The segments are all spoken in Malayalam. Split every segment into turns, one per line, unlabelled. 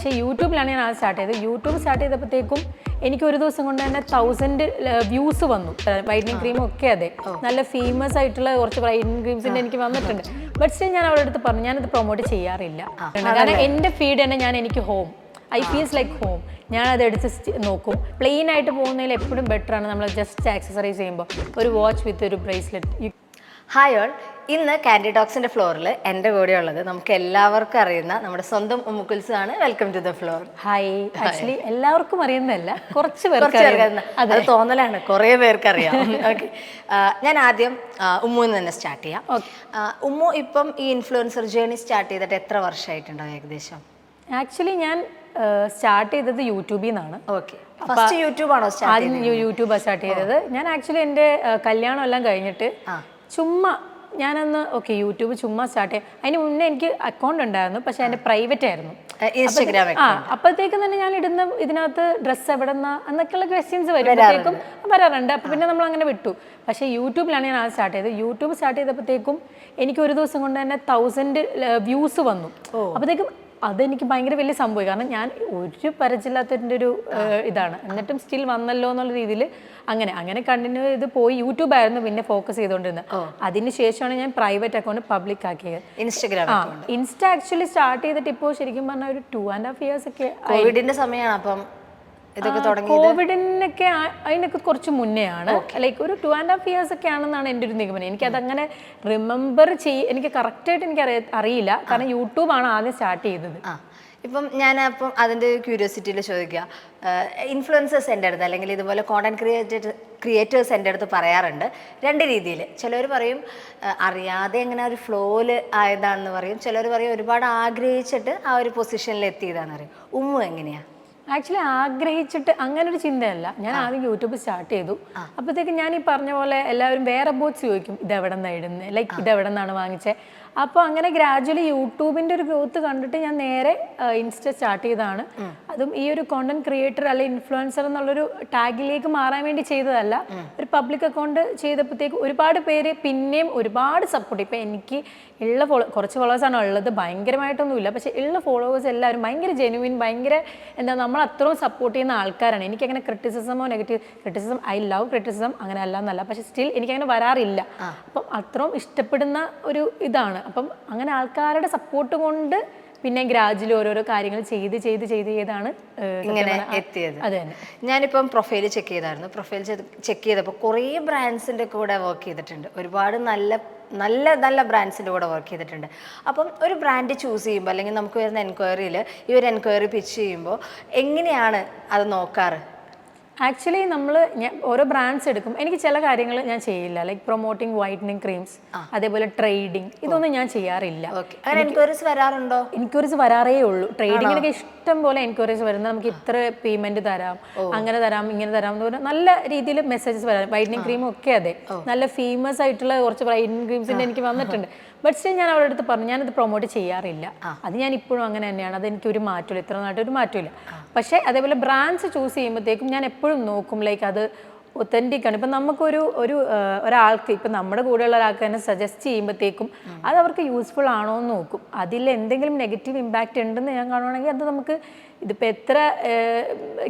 പക്ഷേ യൂട്യൂബിലാണ് ഞാൻ അത് സ്റ്റാർട്ട് ചെയ്തത്. യൂട്യൂബ് സ്റ്റാർട്ട് ചെയ്തപ്പോഴത്തേക്കും എനിക്ക് ഒരു ദിവസം കൊണ്ട് തന്നെ തൗസൻഡ് വ്യൂസ് വന്നു. വൈറ്റനിങ് ക്രീമും ഒക്കെ അതെ. നല്ല ഫേമസ് ആയിട്ടുള്ള കുറച്ച് വൈറ്റനിങ് ക്രീംസിന്റെ എനിക്ക് വന്നിട്ടുണ്ട്. ബട്ട് സ്റ്റിൽ ഞാൻ അവരുടെ അടുത്ത് പറഞ്ഞു ഞാനത് പ്രൊമോട്ട് ചെയ്യാറില്ല. കാരണം എന്റെ ഫീഡ് തന്നെ ഞാൻ എനിക്ക് home I feels like home ഞാനത് എടുത്ത് നോക്കും. പ്ലെയിൻ ആയിട്ട് പോകുന്നതിൽ എപ്പോഴും ബെറ്റർ ആണ്. നമ്മൾ ജസ്റ്റ് ആക്സസറൈസ് ചെയ്യുമ്പോൾ ഒരു വാച്ച് വിത്ത് ഒരു ബ്രേസ്ലെറ്റ്
ഹായ് ഓൾ. ഇന്ന് കാൻഡി ടോക്സിന്റെ ഫ്ലോറിൽ എന്റെ കൂടെ ഉള്ളത് നമുക്ക് എല്ലാവർക്കും അറിയുന്ന നമ്മുടെ സ്വന്തം ഉമ്മുക്കുൽസ് ആണ് welcome to the floor
hi actually എല്ലാവർക്കും അറിയുന്നതല്ല. കുറച്ച് പേർക്ക്
അത്. തോന്നലാണ്. കുറേ പേർക്ക് അറിയാം. ഓക്കെ ഞാൻ ആദ്യം ഉമ്മു നിന്ന് തന്നെ സ്റ്റാർട്ട് ചെയ്യാം. ഉമ്മു ഇപ്പം ഈ ഇൻഫ്ലുവൻസർ ജേണി സ്റ്റാർട്ട് ചെയ്തിട്ട് എത്ര വർഷമായിട്ടുണ്ടാവും ഏകദേശം?
ആക്ച്വലി ഞാൻ സ്റ്റാർട്ട് ചെയ്തത് യൂട്യൂബിൽ നിന്നാണ്
ഓക്കെ ഫസ്റ്റ് യൂട്യൂബ് ആണോ സ്റ്റാർട്ട്
ആദ്യം യൂട്യൂബ് സ്റ്റാർട്ട് ചെയ്തത്. ഞാൻ ആക്ച്വലി എന്റെ കല്യാണം എല്ലാം കഴിഞ്ഞിട്ട് ചുമ്മാ ഞാനന്ന് ഓക്കെ യൂട്യൂബ് ചുമ്മാ സ്റ്റാർട്ട് ചെയ്യാം. അതിന് മുന്നേ എനിക്ക് അക്കൗണ്ട് ഉണ്ടായിരുന്നു പക്ഷെ എന്റെ പ്രൈവറ്റ് ആയിരുന്നു. ആ അപ്പോഴത്തേക്കും തന്നെ ഞാൻ ഇടുന്ന ഇതിനകത്ത് ഡ്രസ്സ് എവിടെ നിന്നാ എന്നൊക്കെയുള്ള ക്വസ്റ്റ്യൻസ് വരുമ്പോഴത്തേക്കും വരാറുണ്ട്. അപ്പൊ പിന്നെ നമ്മൾ അങ്ങനെ വിട്ടു. പക്ഷെ യൂട്യൂബിലാണ് ഞാൻ ആദ്യം സ്റ്റാർട്ട് ചെയ്തത്. യൂട്യൂബ് സ്റ്റാർട്ട് ചെയ്തപ്പോഴത്തേക്കും എനിക്ക് ഒരു ദിവസം കൊണ്ട് തന്നെ തൗസൻഡ് വ്യൂസ് വന്നു. അപ്പോഴത്തേക്കും അതെനിക്ക് ഭയങ്കര വലിയ സംഭവം കാരണം ഞാൻ ഒരു പരിചയമില്ലാത്തതിന്റെ ഒരു ഇതാണ്. എന്നിട്ടും സ്റ്റിൽ വന്നല്ലോ എന്നുള്ള രീതിയിൽ അങ്ങനെ അങ്ങനെ കണ്ടിന്യൂ ചെയ്ത് പോയി യൂട്യൂബ് ആയിരുന്നു പിന്നെ ഫോക്കസ് ചെയ്തുകൊണ്ടിരുന്നത്. അതിന് ശേഷമാണ് ഞാൻ പ്രൈവറ്റ് അക്കൗണ്ട് പബ്ലിക് ആക്കിയത്.
ഇൻസ്റ്റാഗ്രാം
ആ ഇൻസ്റ്റ ആക്ച്വലി സ്റ്റാർട്ട് ചെയ്തിട്ട് ഇപ്പോൾ ശരിക്കും പറഞ്ഞാൽ ഒരു ടു ആൻഡ് ഹാഫ് ഇയേഴ്സ് ഒക്കെ
കോവിഡിന്റെ സമയമാണ് അപ്പം ഇതൊക്കെ തുടങ്ങി
കോവിഡിനൊക്കെ അതിനൊക്കെ കുറച്ച് മുന്നേ ആണ് ലൈക്ക് ഒരു ടു ആൻഡ് ഹാഫ് ഇയേഴ്സ് ഒക്കെ ആണെന്നാണ് എന്റെ ഒരു നിഗമനം. എനിക്ക് എനിക്കതങ്ങനെ റിമെമ്പർ ചെയ്യ എനിക്ക് കറക്റ്റ് ആയിട്ട് എനിക്ക് അറിയ അറിയില്ല. കാരണം യൂട്യൂബാണ് ആദ്യം സ്റ്റാർട്ട് ചെയ്തത്.
ഇപ്പം ഞാൻ അപ്പം അതിന്റെ ക്യൂരിയോസിറ്റിയിൽ ചോദിക്കുക ഇൻഫ്ലുവൻസേഴ്സ് എന്റെ അടുത്ത് അല്ലെങ്കിൽ ഇതുപോലെ കോണ്ടന്റ് ക്രിയേറ്റ് ക്രിയേറ്റേഴ്സ് എന്റെ അടുത്ത് പറയാറുണ്ട്. രണ്ട് രീതിയിൽ ചിലർ പറയും അറിയാതെ എങ്ങനെ ഒരു ഫ്ലോയിൽ ആയതാണെന്ന് പറയും. ചിലർ പറയും ഒരുപാട് ആഗ്രഹിച്ചിട്ട് ആ ഒരു പൊസിഷനിൽ എത്തിയതാണെന്ന് പറയും. ഉമ്മു എങ്ങനെയാ?
ആക്ച്വലി ആഗ്രഹിച്ചിട്ട് അങ്ങനെ ഒരു ചിന്തയല്ല. ഞാൻ ആദ്യം യൂട്യൂബ് സ്റ്റാർട്ട് ചെയ്തു. അപ്പോഴത്തേക്ക് ഞാൻ ഈ പറഞ്ഞ പോലെ എല്ലാവരും വേറെ ബോട്ട്സ് ചോദിക്കും ഇത് എവിടെ നിന്നാണ് ഇടുന്നത് ലൈക്ക് ഇത് എവിടെ നിന്നാണ് വാങ്ങിച്ചത് അപ്പോൾ അങ്ങനെ ഗ്രാജുവലി യൂട്യൂബിന്റെ ഒരു ഗ്രോത്ത് കണ്ടിട്ട് ഞാൻ നേരെ ഇൻസ്റ്റ സ്റ്റാർട്ട് ചെയ്തതാണ്. അതും ഈ ഒരു കോണ്ടന്റ് ക്രിയേറ്റർ അല്ലെ ഇൻഫ്ലുവൻസർ എന്നുള്ളൊരു ടാഗിലേക്ക് മാറാൻ വേണ്ടി ചെയ്തതല്ല. ഒരു പബ്ലിക് അക്കൗണ്ട് ചെയ്തപ്പോഴത്തേക്ക് ഒരുപാട് പേര് പിന്നെയും ഒരുപാട് സപ്പോർട്ട് ഇപ്പം എനിക്ക് ഉള്ള ഫോളോ കുറച്ച് ഫോളോവേഴ്സാണ് ഉള്ളത്. ഭയങ്കരമായിട്ടൊന്നുമില്ല. പക്ഷേ ഉള്ള ഫോളോവേഴ്സ് എല്ലാവരും ഭയങ്കര ജെനുവിൻ ഭയങ്കര എന്താ നമ്മൾ അത്രയും സപ്പോർട്ട് ചെയ്യുന്ന ആൾക്കാരാണ്. എനിക്കങ്ങനെ ക്രിറ്റിസിസമോ negative criticism I love criticism അങ്ങനെ അല്ല എന്നല്ല. പക്ഷേ സ്റ്റിൽ എനിക്കങ്ങനെ വരാറില്ല. അപ്പം അത്രയും ഇഷ്ടപ്പെടുന്ന ഒരു ഇതാണ്. അപ്പം അങ്ങനെ ആൾക്കാരുടെ സപ്പോർട്ട് കൊണ്ട് പിന്നെ ഗ്രാജുവൽ ഓരോരോ കാര്യങ്ങൾ ചെയ്ത് ചെയ്ത് ചെയ്ത് ചെയ്താണ്
ഇങ്ങനെ എത്തിയത്.
അതെ
ഞാനിപ്പം പ്രൊഫൈൽ ചെക്ക് ചെയ്തായിരുന്നു. പ്രൊഫൈൽ ചെക്ക് ചെയ്തപ്പോൾ കുറേ ബ്രാൻഡ്സിന്റെ കൂടെ വർക്ക് ചെയ്തിട്ടുണ്ട്. ഒരുപാട് നല്ല നല്ല നല്ല ബ്രാൻഡ്സിന്റെ കൂടെ വർക്ക് ചെയ്തിട്ടുണ്ട്. അപ്പം ഒരു ബ്രാൻഡ് ചൂസ് ചെയ്യുമ്പോൾ അല്ലെങ്കിൽ നമുക്ക് വരുന്ന എൻക്വയറിയിൽ ഈ ഒരു എൻക്വയറി പിച്ച് ചെയ്യുമ്പോൾ എങ്ങനെയാണ് അത് നോക്കാറ്?
ആക്ച്വലി നമ്മൾ ഓരോ ബ്രാൻഡ്സ് എടുക്കും. എനിക്ക് ചില കാര്യങ്ങൾ ഞാൻ ചെയ്യില്ല. ലൈക് പ്രൊമോട്ടിങ് വൈറ്റനിങ് ക്രീംസ് അതേപോലെ ട്രേഡിങ് ഇതൊന്നും ഞാൻ ചെയ്യാറില്ല.
എൻക്വയറീസ് വരാറുണ്ടോ?
എൻക്വയറീസ് വരാറേ ഉള്ളൂ. ട്രേഡിങ്ങിനൊക്കെ ഇഷ്ടം പോലെ എൻക്വയറീസ് വരുന്നത് നമുക്ക് ഇത്ര പേയ്മെന്റ് തരാം അങ്ങനെ തരാം ഇങ്ങനെ തരാം എന്ന് പറഞ്ഞാൽ നല്ല രീതിയിൽ മെസ്സേജസ് വരാം വൈറ്റനിങ് ക്രീം ഒക്കെ അതെ. നല്ല ഫേമസ് ആയിട്ടുള്ള കുറച്ച് വൈറ്റനിങ് ക്രീംസിന്റെ എനിക്ക് വന്നിട്ടുണ്ട്. ബട്ട് സ്റ്റിൽ ഞാൻ അവരുടെ അടുത്ത് പറഞ്ഞു ഞാനത് പ്രൊമോട്ട് ചെയ്യാറില്ല. അത് ഞാൻ ഇപ്പോഴും അങ്ങനെ തന്നെയാണ്. അത് എനിക്ക് ഒരു മാറ്റമില്ല. ഇത്ര നാട്ടിൽ ഒരു മാറ്റമില്ല. പക്ഷേ അതേപോലെ ബ്രാൻഡ്സ് ചൂസ് ചെയ്യുമ്പോഴത്തേക്കും ഞാൻ എപ്പോഴും നോക്കും ലൈക്ക് അത് ഒത്തന്റിക് ആണ്. ഇപ്പം നമുക്കൊരു ഒരു ഒരാൾക്ക് ഇപ്പം നമ്മുടെ കൂടെയുള്ള ഒരാൾക്ക് തന്നെ സജസ്റ്റ് ചെയ്യുമ്പോഴത്തേക്കും അത് അവർക്ക് യൂസ്ഫുൾ ആണോ എന്ന് നോക്കും. അതിൽ എന്തെങ്കിലും നെഗറ്റീവ് ഇമ്പാക്റ്റ് ഉണ്ടെന്ന് ഞാൻ കാണുവാണെങ്കിൽ അത് നമുക്ക് ഇതിപ്പോൾ എത്ര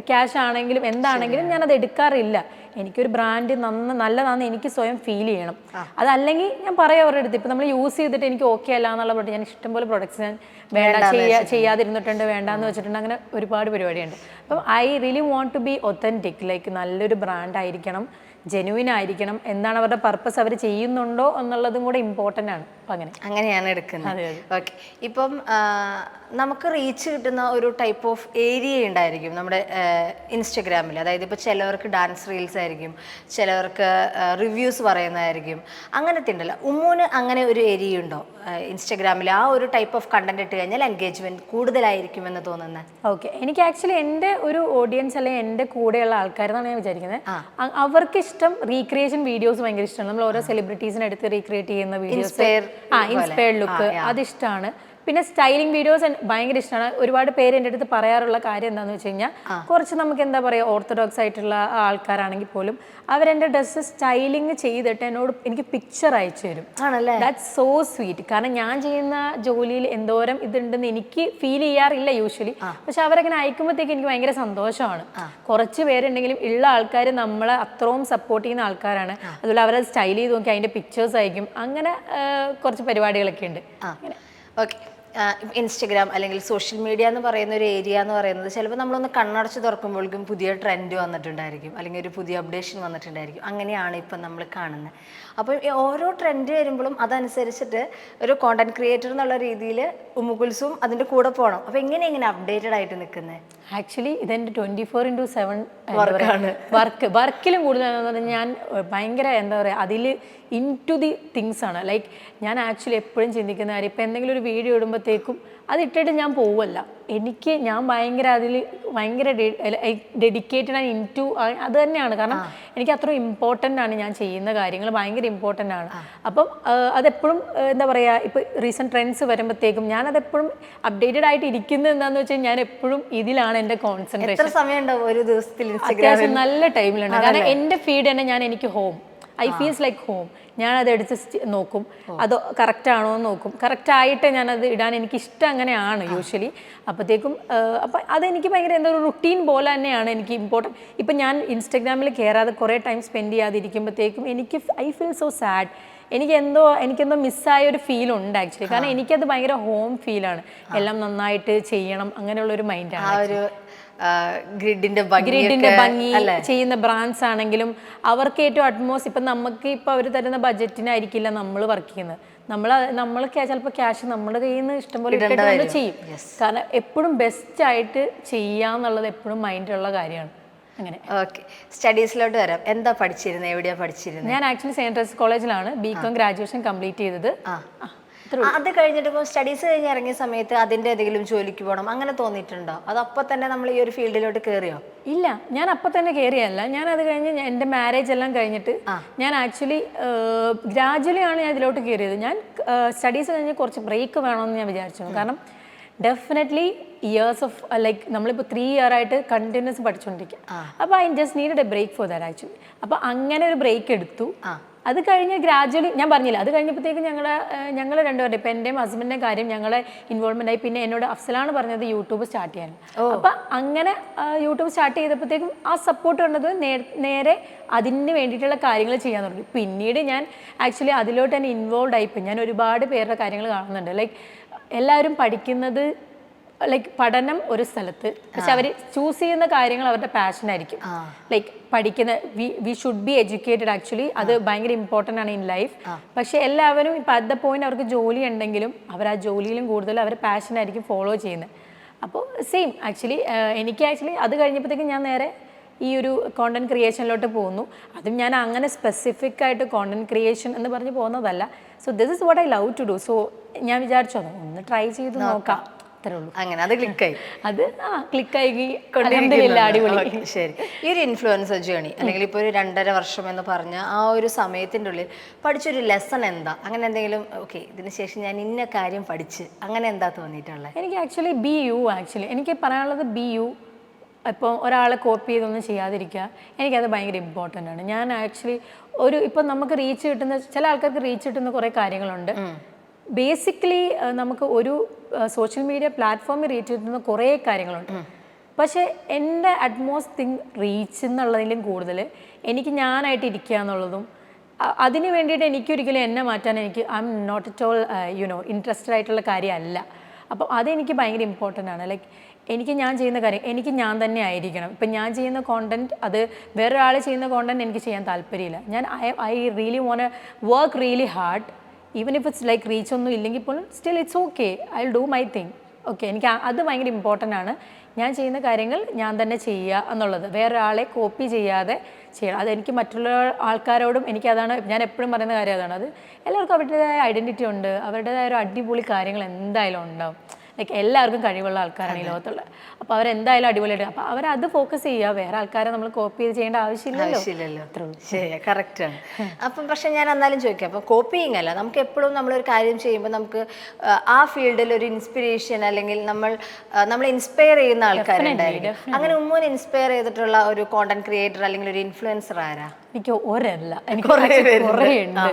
ക്യാഷ് ആണെങ്കിലും എന്താണെങ്കിലും ഞാൻ അത് എടുക്കാറില്ല. എനിക്കൊരു ബ്രാൻഡ് നന്ന നല്ലതാണെന്ന് എനിക്ക് സ്വയം ഫീൽ ചെയ്യണം. അതല്ലെങ്കിൽ ഞാൻ പറയാം അവരുടെ അടുത്ത്. ഇപ്പം നമ്മൾ യൂസ് ചെയ്തിട്ട് എനിക്ക് ഓക്കെ അല്ല എന്നുള്ള പ്രോഡക്റ്റ് ഞാൻ ഇഷ്ടംപോലെ പ്രോഡക്റ്റ്സ് ഞാൻ വേണ്ട ചെയ്യാ ചെയ്യാതിരുന്നിട്ടുണ്ട് വേണ്ടാന്ന് വെച്ചിട്ടുണ്ട് അങ്ങനെ ഒരുപാട് പരിപാടിയുണ്ട്. അപ്പം I really want to be authentic like നല്ലൊരു ബ്രാൻഡ് ആയിരിക്കണം. ജെനുവിൻ ആയിരിക്കണം എന്താണ് അവരുടെ പർപ്പസ് അവർ ചെയ്യുന്നുണ്ടോ എന്നുള്ളതും കൂടെ ഇമ്പോർട്ടന്റ് ആണ്. അപ്പം അങ്ങനെ.
അങ്ങനെയാണ് എടുക്കുന്നത്. ഓക്കെ ഇപ്പം നമുക്ക് റീച്ച് കിട്ടുന്ന ഒരു ടൈപ്പ് ഓഫ് ഏരിയ ഉണ്ടായിരിക്കും നമ്മുടെ ഇൻസ്റ്റഗ്രാമിൽ അതായത് ഇപ്പോൾ ചിലവർക്ക് ഡാൻസ് റീൽസ് ആയിരിക്കും ചിലവർക്ക് റിവ്യൂസ് പറയുന്നതായിരിക്കും. അങ്ങനത്തെ ഉണ്ടല്ലോ. ഉമ്മൂന് അങ്ങനെ ഒരു ഏരിയ ഉണ്ടോ? ഇൻസ്റ്റഗ്രാമിൽ ആ ഒരു ടൈപ്പ് ഓഫ് കണ്ടന്റ് ഇട്ട് കഴിഞ്ഞാൽ എൻഗേജ്മെന്റ് കൂടുതലായിരിക്കും എന്ന് തോന്നുന്നത്
ഓക്കെ എനിക്ക് ആക്ച്വലി എന്റെ ഒരു ഓഡിയൻസ് അല്ലെങ്കിൽ എന്റെ കൂടെയുള്ള ആൾക്കാരെന്നാണ് ഞാൻ വിചാരിക്കുന്നത്. അവർക്ക് ഇഷ്ടം റീക്രിയേഷൻ വീഡിയോസ് ഭയങ്കര ഇഷ്ടമാണ്. നമ്മൾ ഓരോ സെലിബ്രിറ്റീസിനെ എടുത്ത് റീക്രിയേറ്റ് ചെയ്യുന്ന വീഡിയോസ് ആ ഇൻസ്പയർഡ് ലുക്ക് അതിഷ്ടമാണ് പിന്നെ സ്റ്റൈലിംഗ് വീഡിയോസ് ഭയങ്കര ഇഷ്ടമാണ് ഒരുപാട് പേര് എന്റെ അടുത്ത് പറയാറുള്ള കാര്യം എന്താണെന്ന് വെച്ച് കഴിഞ്ഞാൽ കുറച്ച് നമുക്ക് എന്താ പറയുക ഓർത്തഡോക്സ് ആയിട്ടുള്ള ആൾക്കാരാണെങ്കിൽ പോലും അവരെന്റെ ഡ്രസ്സ് സ്റ്റൈലിംഗ് ചെയ്തിട്ട് എന്നോട് എനിക്ക് പിക്ചർ അയച്ചു തരും. ദാറ്റ്സ് സോ സ്വീറ്റ് കാരണം ഞാൻ ചെയ്യുന്ന ജോലിയിൽ എന്തോരം ഇതുണ്ടെന്ന് എനിക്ക് ഫീൽ ചെയ്യാറില്ല യൂഷ്വലി പക്ഷെ അവരങ്ങനെ അയക്കുമ്പോഴത്തേക്ക് എനിക്ക് ഭയങ്കര സന്തോഷമാണ്. കുറച്ച് പേരുണ്ടെങ്കിലും ഉള്ള ആൾക്കാർ നമ്മളെ അത്രയും സപ്പോർട്ട് ചെയ്യുന്ന ആൾക്കാരാണ്. അതുപോലെ അവരത് സ്റ്റൈൽ ചെയ്ത് നോക്കി അതിന്റെ പിക്ചേഴ്സ് അയക്കും. അങ്ങനെ കുറച്ച് പരിപാടികളൊക്കെ ഉണ്ട്.
ഓക്കെ ഇൻസ്റ്റഗ്രാം അല്ലെങ്കിൽ സോഷ്യൽ മീഡിയ എന്ന് പറയുന്ന ഒരു ഏരിയ എന്ന് പറയുന്നത് ചിലപ്പോൾ നമ്മളൊന്ന് കണ്ണടച്ച് തുറക്കുമ്പോഴേക്കും പുതിയ ട്രെൻഡ് വന്നിട്ടുണ്ടായിരിക്കും. അല്ലെങ്കിൽ ഒരു പുതിയ അപ്ഡേഷൻ വന്നിട്ടുണ്ടായിരിക്കും. അങ്ങനെയാണ് ഇപ്പം നമ്മൾ കാണുന്നത്. അപ്പോൾ ഓരോ ട്രെൻഡ് വരുമ്പോഴും അതനുസരിച്ചിട്ട് ഒരു കോണ്ടന്റ് ക്രിയേറ്റർ എന്നുള്ള രീതിയിൽ ഉമ്മുകുൽസും അതിന്റെ കൂടെ പോകണം അപ്പോൾ എങ്ങനെ ഇങ്ങനെ അപ്ഡേറ്റഡ് ആയിട്ട് നിൽക്കുന്നത്
ആക്ച്വലി ഇതെന്റെ ട്വന്റി ഫോർ ഇന്റു സെവൻ
Work-ആണ്.
വർക്ക് വർക്കിലും കൂടുതൽ ഞാൻ ഭയങ്കര എന്താ പറയുക അതിൽ ഇൻ ടു ദി തിങ്സ് ആണ്. ലൈക്ക് ഞാൻ ആക്ച്വലി എപ്പോഴും ചിന്തിക്കുന്ന കാര്യം ഇപ്പം എന്തെങ്കിലും ഒരു വീഡിയോ ഇടുമ്പോഴത്തേക്കും അത് ഇട്ടിട്ട് ഞാൻ പോവല്ല. എനിക്ക് ഞാൻ ഭയങ്കര അതിൽ ഭയങ്കര ഡെഡിക്കേറ്റഡ് ആൻഡ് ഇൻ ടു അത് തന്നെയാണ്. കാരണം എനിക്ക് അത്ര ഇമ്പോർട്ടന്റ് ആണ് ഞാൻ ചെയ്യുന്ന കാര്യങ്ങൾ. ഭയങ്കര ഇമ്പോർട്ടന്റ് ആണ്. അപ്പം അതെപ്പോഴും എന്താ പറയുക ഇപ്പോൾ റീസെന്റ് ട്രെൻഡ്സ് വരുമ്പോഴത്തേക്കും ഞാൻ അതെപ്പോഴും അപ്ഡേറ്റഡ് ആയിട്ട് ഇരിക്കുന്നത് എന്താണെന്ന് വെച്ചാൽ ഞാൻ എപ്പോഴും ഇതിലാണ് എന്റെ കോൺസെൻട്രേഷൻ
സമയം ഒരു ദിവസത്തിൽ
അത്യാവശ്യം നല്ല ടൈമിലുണ്ട് കാരണം എന്റെ ഫീഡ് തന്നെ ഞാൻ എനിക്ക് home I feels like home. ഞാൻ അത് എടുത്ത് നോക്കും. അത് കറക്റ്റ് ആണോ എന്ന് നോക്കും. കറക്റ്റ് ആയിട്ട് ഞാനത് ഇടാൻ എനിക്ക് ഇഷ്ടം അങ്ങനെയാണ് യൂഷ്വലി. അപ്പോഴത്തേക്കും അപ്പം അതെനിക്ക് ഭയങ്കര എന്താ ഒരു റുട്ടീൻ പോലെ തന്നെയാണ് എനിക്ക് ഇമ്പോർട്ടന്റ് ഇപ്പം ഞാൻ ഇൻസ്റ്റഗ്രാമിൽ കയറാതെ കുറേ ടൈം സ്പെൻഡ് ചെയ്യാതിരിക്കുമ്പോഴത്തേക്കും എനിക്ക് ഐ ഫീൽ സോ സാഡ് എനിക്ക് എന്തോ എനിക്കെന്തോ മിസ്സായ ഒരു ഫീൽ ഉണ്ട് ആക്ച്വലി കാരണം എനിക്കത് ഭയങ്കര ഹോം ഫീലാണ് എല്ലാം നന്നായിട്ട് ചെയ്യണം അങ്ങനെയുള്ള ഒരു മൈൻഡാണ്
ഗ്രിഡിന്റെ ഭംഗി
ഗ്രിഡിന്റെ ഭംഗി ചെയ്യുന്ന ബ്രാൻഡ്സ് ആണെങ്കിലും അവർക്ക് ഏറ്റവും അറ്റ്മോസ് ഇപ്പം നമുക്ക് ഇപ്പം അവർ തരുന്ന ബഡ്ജറ്റിനായിരിക്കില്ല നമ്മൾ വർക്ക് ചെയ്യുന്നത്. നമ്മൾ നമ്മൾ ചിലപ്പോൾ ക്യാഷ് നമ്മുടെ കയ്യിൽ നിന്ന് ഇഷ്ടംപോലെ ഇട്ടിട്ട് നമ്മൾ ചെയ്യും. കാരണം എപ്പോഴും ബെസ്റ്റ് ആയിട്ട് ചെയ്യാന്നുള്ളത് എപ്പോഴും മൈൻഡിലുള്ള കാര്യമാണ്. അങ്ങനെ.
ഓക്കെ സ്റ്റഡീസിലോട്ട് വരാം. എന്താ പഠിച്ചിരുന്നത് എവിടെയാ പഠിച്ചിരുന്നത്
ഞാൻ ആക്ച്വലി സെയിന്റ് കോളേജിലാണ് ബി കോം ഗ്രാജുവേഷൻ കംപ്ലീറ്റ് ചെയ്തത്.
ആ. അത് കഴിഞ്ഞിട്ട് ഇപ്പോൾ സ്റ്റഡീസ് കഴിഞ്ഞ് ഇറങ്ങിയ സമയത്ത് അതിന്റെ ഏതെങ്കിലും ജോലിക്ക് പോകണം അങ്ങനെ തോന്നിയിട്ടുണ്ടോ? അത് അപ്പൊ തന്നെ നമ്മൾ ഈ ഒരു ഫീൽഡിലോട്ട് കയറിയോ
ഇല്ല ഞാൻ അപ്പൊ തന്നെ കയറിയല്ല ഞാൻ അത് കഴിഞ്ഞ് എന്റെ മാരേജ് എല്ലാം കഴിഞ്ഞിട്ട് ഞാൻ ആക്ച്വലി ഗ്രാജുവലി ആണ് ഞാൻ ഇതിലോട്ട് കയറിയത് ഞാൻ സ്റ്റഡീസ് കഴിഞ്ഞ് കുറച്ച് ബ്രേക്ക് വേണമെന്ന് ഞാൻ വിചാരിച്ചു. കാരണം ഡെഫിനറ്റ്ലി ഇയേഴ്സ് ഓഫ് ലൈക്ക് നമ്മളിപ്പോൾ ത്രീ ഇയർ ആയിട്ട് കണ്ടിന്യൂസ് പഠിച്ചുകൊണ്ടിരിക്കുക അപ്പോൾ I just need a break for that actually അപ്പോൾ അങ്ങനെ ഒരു ബ്രേക്ക് എടുത്തു. അത് കഴിഞ്ഞ് ഗ്രാജുവലി ഞാൻ പറഞ്ഞില്ല അത് കഴിഞ്ഞപ്പോഴത്തേക്കും ഞങ്ങൾ ഞങ്ങൾ രണ്ടുപേരുടെ ഇപ്പം എന്റെയും ഹസ്ബൻഡിന്റെ കാര്യം ഞങ്ങളെ ഇൻവോൾവ്മെന്റ് ആയി. പിന്നെ എന്നോട് അഫ്സലാണ് പറഞ്ഞത് യൂട്യൂബ് സ്റ്റാർട്ട് ചെയ്യാൻ. അപ്പം അങ്ങനെ യൂട്യൂബ് സ്റ്റാർട്ട് ചെയ്തപ്പോഴത്തേക്കും ആ സപ്പോർട്ട് കണ്ടത് നേരെ അതിന് വേണ്ടിയിട്ടുള്ള കാര്യങ്ങൾ ചെയ്യാൻ തുടങ്ങി. പിന്നീട് ഞാൻ ആക്ച്വലി അതിലോട്ട് തന്നെ ഇൻവോൾവ് ആയിപ്പോയി ഞാൻ ഒരുപാട് പേരുടെ കാര്യങ്ങൾ കാണുന്നുണ്ട്. ലൈക്ക് എല്ലാവരും പഠിക്കുന്നത് ലൈക്ക് പഠനം ഒരു സ്ഥലത്ത്. പക്ഷെ അവർ ചൂസ് ചെയ്യുന്ന കാര്യങ്ങൾ അവരുടെ പാഷൻ ആയിരിക്കും. ലൈക്ക് പഠിക്കുന്ന we should be educated actually അത് ഭയങ്കര ഇമ്പോർട്ടന്റ് ആണ് ഇൻ ലൈഫ് പക്ഷെ എല്ലാവരും ഇപ്പം അറ്റ് ദ പോയിന്റ് അവർക്ക് ജോലി ഉണ്ടെങ്കിലും അവർ ആ ജോലിയിലും കൂടുതൽ അവർ പാഷൻ ആയിരിക്കും ഫോളോ ചെയ്യുന്നത് അപ്പോൾ സെയിം ആക്ച്വലി എനിക്ക് ആക്ച്വലി അത് കഴിഞ്ഞപ്പോഴത്തേക്കും ഞാൻ നേരെ ഈ ഒരു കോണ്ടന്റ് ക്രിയേഷനിലോട്ട് പോകുന്നു അതും ഞാൻ അങ്ങനെ സ്പെസിഫിക് ആയിട്ട് കോണ്ടന്റ് ക്രിയേഷൻ എന്ന് പറഞ്ഞ് പോകുന്നതല്ല. So this is what I love to do so ഞാൻ വിചാരിച്ചോ ഒന്ന് ട്രൈ ചെയ്ത് നോക്കാം. അത്രേ ഉള്ളൂ.
അങ്ങനെ അത് ക്ലിക്കായി
അത് ആ ക്ലിക്കായി അലഹമില്ല അടിപൊളി.
ശരി. ഈ ഒരു ഇൻഫ്ലുവൻസർ ജേണി അല്ലെങ്കിൽ ഇപ്പോൾ ഒരു രണ്ടര വർഷം എന്ന് പറഞ്ഞ ആ ഒരു സമയത്തിന്റെ ഉള്ളിൽ പഠിച്ചൊരു ലെസൺ എന്താ? അങ്ങനെ എന്തെങ്കിലും ഓക്കെ ഇതിന് ശേഷം ഞാൻ ഇന്ന കാര്യം പഠിച്ച് അങ്ങനെ എന്താ തോന്നിയിട്ടുള്ളത്?
എനിക്ക് ആക്ച്വലി ബി യു ആക്ച്വലി എനിക്ക് പറയാനുള്ളത് ബി യു ഇപ്പോൾ ഒരാളെ കോപ്പി ചെയ്തൊന്നും ചെയ്യാതിരിക്കുക. എനിക്കത് ഭയങ്കര ഇമ്പോർട്ടന്റ് ആണ്. ഞാൻ ആക്ച്വലി ഒരു ഇപ്പം നമുക്ക് റീച്ച് കിട്ടുന്ന ചില ആൾക്കാർക്ക് റീച്ച് കിട്ടുന്ന കുറേ കാര്യങ്ങളുണ്ട്. ബേസിക്കലി നമുക്ക് ഒരു സോഷ്യൽ മീഡിയ പ്ലാറ്റ്ഫോമിൽ റീച്ച് കിട്ടുന്ന കുറേ കാര്യങ്ങളുണ്ട്. പക്ഷേ എന്റെ അറ്റ്മോസ്റ്റ് തിങ് റീച്ച് എന്നുള്ളതിലും കൂടുതൽ എനിക്ക് ഞാനായിട്ട് ഇരിക്കുക എന്നുള്ളതും അതിന് വേണ്ടിയിട്ട് എനിക്കൊരിക്കലും എന്നെ മാറ്റാൻ എനിക്ക് I'm not at all you know interested ആയിട്ടുള്ള കാര്യമല്ല. അപ്പോൾ അതെനിക്ക് ഭയങ്കര ഇമ്പോർട്ടന്റ് ആണ്. ലൈക്ക് എനിക്ക് ഞാൻ ചെയ്യുന്ന കാര്യം എനിക്ക് ഞാൻ തന്നെ ആയിരിക്കണം. ഇപ്പം ഞാൻ ചെയ്യുന്ന കോണ്ടന്റ് അത് വേറൊരാൾ ചെയ്യുന്ന കോണ്ടന്റ് എനിക്ക് ചെയ്യാൻ താല്പര്യമില്ല. ഞാൻ I I really want work really hard even if it's like reach ഒന്നും ഇല്ലെങ്കിൽ പോലും still it's okay I do my thing okay എനിക്ക് അത് ഭയങ്കര ഇമ്പോർട്ടന്റ് ആണ്. ഞാൻ ചെയ്യുന്ന കാര്യങ്ങൾ ഞാൻ തന്നെ ചെയ്യുക എന്നുള്ളത്. വേറൊരാളെ കോപ്പി ചെയ്യാതെ ചെയ്യണം. അതെനിക്ക് മറ്റുള്ള ആൾക്കാരോടും എനിക്കതാണ് ഞാൻ എപ്പോഴും പറയുന്ന കാര്യം അതാണ്. അത് എല്ലാവർക്കും അവരുടേതായ ഐഡന്റിറ്റി ഉണ്ട്. അവരുടേതായ ഒരു അടിപൊളി കാര്യങ്ങൾ എന്തായാലും ഉണ്ടാവും. ലൈക്ക് എല്ലാവർക്കും കഴിവുള്ള ആൾക്കാരാണ് ഈ ലോകത്തുള്ളത് അപ്പോൾ അവരെന്തായാലും അടിപൊളിയായിട്ട് അപ്പോൾ അവരത് ഫോക്കസ് ചെയ്യുക. വേറെ ആൾക്കാരെ നമ്മൾ കോപ്പി ചെയ്യേണ്ട ആവശ്യമില്ലല്ലോ.
ശരിയാ ആണ്. അപ്പം പക്ഷെ ഞാൻ എന്നാലും ചോദിക്കാം. അപ്പം കോപ്പിയിങ് അല്ല നമുക്ക് എപ്പോഴും നമ്മളൊരു കാര്യം ചെയ്യുമ്പോൾ നമുക്ക് ആ, ഫീൽഡിൽ ഒരു ഇൻസ്പിരേഷൻ അല്ലെങ്കിൽ നമ്മൾ നമ്മൾ നമ്മളെ ഇൻസ്പയർ ചെയ്യുന്ന ആൾക്കാരുണ്ടായിരിക്കും അങ്ങനെ ഉമ്മൂന് ഇൻസ്പയർ ചെയ്തിട്ടുള്ള ഒരു കോണ്ടന്റ് ക്രിയേറ്റർ അല്ലെങ്കിൽ ഒരു ഇൻഫ്ലുവൻസർ ആരാ?
എനിക്ക് ഒരല്ല. എനിക്ക് കുറേ ഉണ്ട്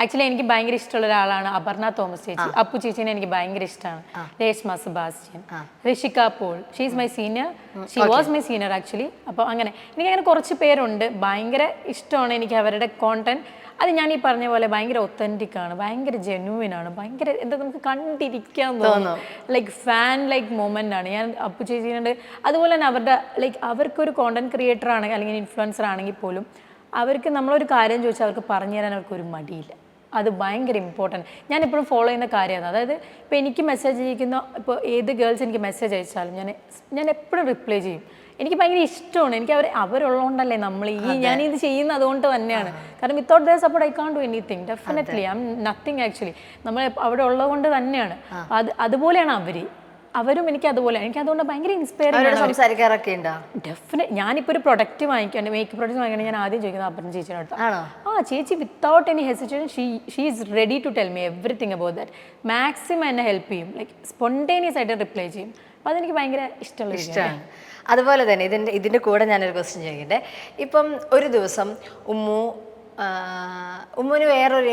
ആക്ച്വലി എനിക്ക് ഭയങ്കര ഇഷ്ടമുള്ള ഒരാളാണ് അപർണ തോമസ് ചേച്ചി. അപ്പു ചേച്ചിനെ എനിക്ക് ഭയങ്കര ഇഷ്ടമാണ്. Reshma Sebastian Rishika Paul. She's my senior she was my senior actually അപ്പോൾ അങ്ങനെ എനിക്ക് അങ്ങനെ. കുറച്ച് പേരുണ്ട്. ഭയങ്കര ഇഷ്ടമാണ് എനിക്ക് അവരുടെ കോണ്ടന്റ് അത് ഞാൻ ഈ പറഞ്ഞ പോലെ ഭയങ്കര ഒത്തന്റിക് ആണ്. ഭയങ്കര ജെന്യൂൻ ആണ്. ഭയങ്കര എന്താ നമുക്ക് കണ്ടിരിക്കാൻ തോന്നും. ലൈക്ക് ഫാൻ ലൈക്ക് മൊമെന്റ് ആണ്. ഞാൻ അപ്പു ചേച്ചിട്ട് അതുപോലെ തന്നെ അവരുടെ ലൈക്ക് അവർക്കൊരു കോണ്ടന്റ് ക്രിയേറ്റർ ആണെങ്കിൽ അല്ലെങ്കിൽ ഇൻഫ്ലുവൻസർ ആണെങ്കിൽ പോലും അവർക്ക് നമ്മളൊരു കാര്യം ചോദിച്ചാൽ അവർക്ക് പറഞ്ഞു തരാൻ അവർക്ക് ഒരു മടിയില്ല. അത് ഭയങ്കര ഇമ്പോർട്ടന്റ് ഞാൻ എപ്പോഴും ഫോളോ ചെയ്യുന്ന കാര്യമാണ്. അതായത് ഇപ്പോൾ എനിക്ക് മെസ്സേജ് അയക്കുന്ന ഇപ്പോൾ ഏത് ഗേൾസ് എനിക്ക് മെസ്സേജ് അയച്ചാലും ഞാൻ ഞാൻ എപ്പോഴും റിപ്ലൈ ചെയ്യും. എനിക്ക് ഭയങ്കര ഇഷ്ടമാണ്. എനിക്ക് അവർ അവരുള്ളതുകൊണ്ടല്ലേ നമ്മൾ ഈ ഞാൻ ഇത് ചെയ്യുന്നത് അതുകൊണ്ട് തന്നെയാണ്. കാരണം without the support I can't do anything definitely I'm nothing actually നമ്മൾ അവിടെ ഉള്ളതുകൊണ്ട് തന്നെയാണ്. അത് അതുപോലെയാണ് അവർ അവരും എനിക്ക് അതുപോലെ എനിക്ക് അതുകൊണ്ട് ഭയങ്കര ഇൻസ്പയർ
അവരോട് സംസാരിക്കാറൊക്കെ ഉണ്ടോ?
ഡെഫിനറ്റ് ഞാനിപ്പോൾ ഒരു പ്രൊഡക്റ്റ് വാങ്ങിക്കാൻ മേക്ക് പ്രൊഡക്റ്റ് വാങ്ങിക്കണമെങ്കിൽ ഞാൻ ആദ്യം ചോദിക്കുന്നത് അപ്പൻ ചേച്ചിയുടെ
അടുത്ത്.
ആ ചേച്ചി without any hesitation she she is ready to tell me everything about that maximum എന്നെ ഹെൽപ്പ് ചെയ്യും ലൈക്ക് സ്പോണ്ടേനിയസ് ആയിട്ട് റിപ്ലൈ ചെയ്യും. അപ്പോൾ അതെനിക്ക് ഭയങ്കര ഇഷ്ടമുള്ള
ഇഷ്ടമാണ് അതുപോലെ തന്നെ ഇതിന്റെ ഇതിന്റെ കൂടെ ഞാനൊരു ക്വസ്റ്റ്യൻ ചോദിക്കട്ടെ. ഇപ്പം ഒരു ദിവസം ഉമ്മു ഉമ്മുന് വേറൊരു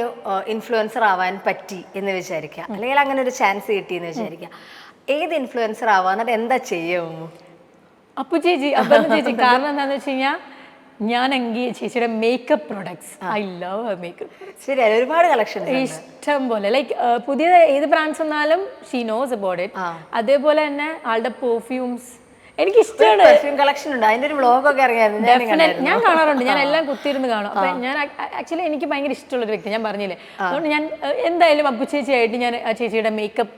ഇൻഫ്ലുവൻസർ ആവാൻ പറ്റി എന്ന് വിചാരിക്കുക. അല്ലെങ്കിൽ അങ്ങനെ ഒരു ചാൻസ് കിട്ടി എന്ന് വിചാരിക്കുക. ഏത് ഇൻഫ്ലുവൻസർ ആവാ? എന്നിട്ട് എന്താ ചെയ്യും?
അപ്പു ചേച്ചി അപ്പം ചേച്ചി കാരണം എന്താണെന്ന് വെച്ച് കഴിഞ്ഞാൽ ഞാൻ എങ്കിൽ ചേച്ചിയുടെ makeup products I love makeup
ശരി ഒരുപാട് കളക്ഷൻ
ഇഷ്ടം പോലെ. ലൈക്ക് പുതിയ ഏത് ബ്രാൻഡ്സ് വന്നാലും ഷീ നോസ് അബൌട്ട് ഇറ്റ് അതേപോലെ തന്നെ ആളുടെ പെർഫ്യൂംസ് എനിക്ക് ഇഷ്ടമാണ്
പെർഫ്യൂം കളക്ഷൻ ഉണ്ട്. അതിന്റെ ഒരു വ്ളോഗൊക്കെ ഇറങ്ങിയായിരുന്നു ഞാൻ
കാണാറുണ്ട്. ഞാൻ എല്ലാം കുത്തിയിരുന്ന് കാണും. അപ്പൊ ഞാൻ ആക്ച്വലി എനിക്ക് ഭയങ്കര ഇഷ്ടമുള്ള ഒരു വ്യക്തി. ഞാൻ പറഞ്ഞില്ലേ? അതുകൊണ്ട് ഞാൻ എന്തായാലും അപ്പു ചേച്ചിയായിട്ട് ഞാൻ ആ ചേച്ചിയുടെ മേക്കപ്പ്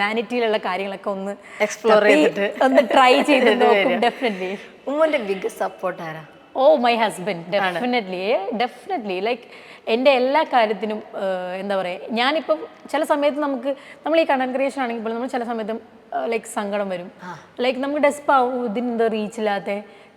വാനിറ്റിയിലുള്ള കാര്യങ്ങളൊക്കെ ഒന്ന് എക്സ്പ്ലോർ
ചെയ്തിട്ട്.
ഒന്ന് ട്രൈ ചെയ്ത് നോക്കും ഡെഫിനറ്റ്ലി
ഉമ്മന്റെ ബിഗ് സപ്പോർട്ട് ആരാ?
ഓ my husband definitely definitely like എന്റെ എല്ലാ കാര്യത്തിനും എന്താ പറയുക ഞാനിപ്പം ചില സമയത്ത് നമുക്ക് നമ്മൾ ഈ കണ്ടന്റ് ക്രിയേഷൻ ആണെങ്കിൽ പോലും നമ്മൾ ചില സമയത്തും ലൈക്ക് സങ്കടം വരും. ലൈക്ക് നമുക്ക് ഡെസ്പ് ആവും ഇതിനെന്തോ റീച്ച് ഇല്ലാത്ത.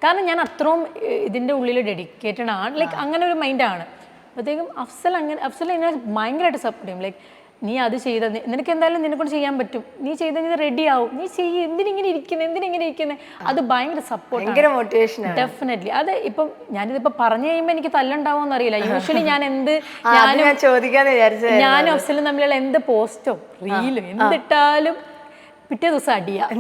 കാരണം ഞാൻ അത്രയും ഇതിന്റെ ഉള്ളിൽ ഡെഡിക്കേറ്റഡ് ആണ്. ലൈക്ക് അങ്ങനെ ഒരു മൈൻഡാണ് അപ്പോഴത്തേക്കും അഫ്സൽ അങ്ങനെ അഫ്സൽ എന്നെ ഭയങ്കരമായിട്ട് സപ്പോർട്ട് ചെയ്യും. ലൈക്ക് നീ അത് ചെയ്ത നിനക്ക് എന്തായാലും നിനക്ക് ചെയ്യാൻ പറ്റും. നീ ചെയ്ത നീ റെഡി ആവും നീ ചെയ്യ എന്തിനിങ്ങനെ ഇരിക്കുന്നത് എന്തിനിങ്ങനെ ഇരിക്കുന്നത് അത് ഭയങ്കര സപ്പോർട്ട്
മോട്ടിവേഷൻ
ഡെഫിനറ്റ്ലി അത് ഇപ്പം ഞാനിതിപ്പോ പറഞ്ഞു കഴിയുമ്പോൾ എനിക്ക് തല്ലുണ്ടാവുമെന്ന് അറിയില്ല യൂഷ്വലി ഞാൻ എന്ത് ഞാനും അഫ്സലും തമ്മിലുള്ള എന്ത് പോസ്റ്റോ റീലും എന്തിട്ടാലും പിറ്റേ ദിവസം അടിയാ.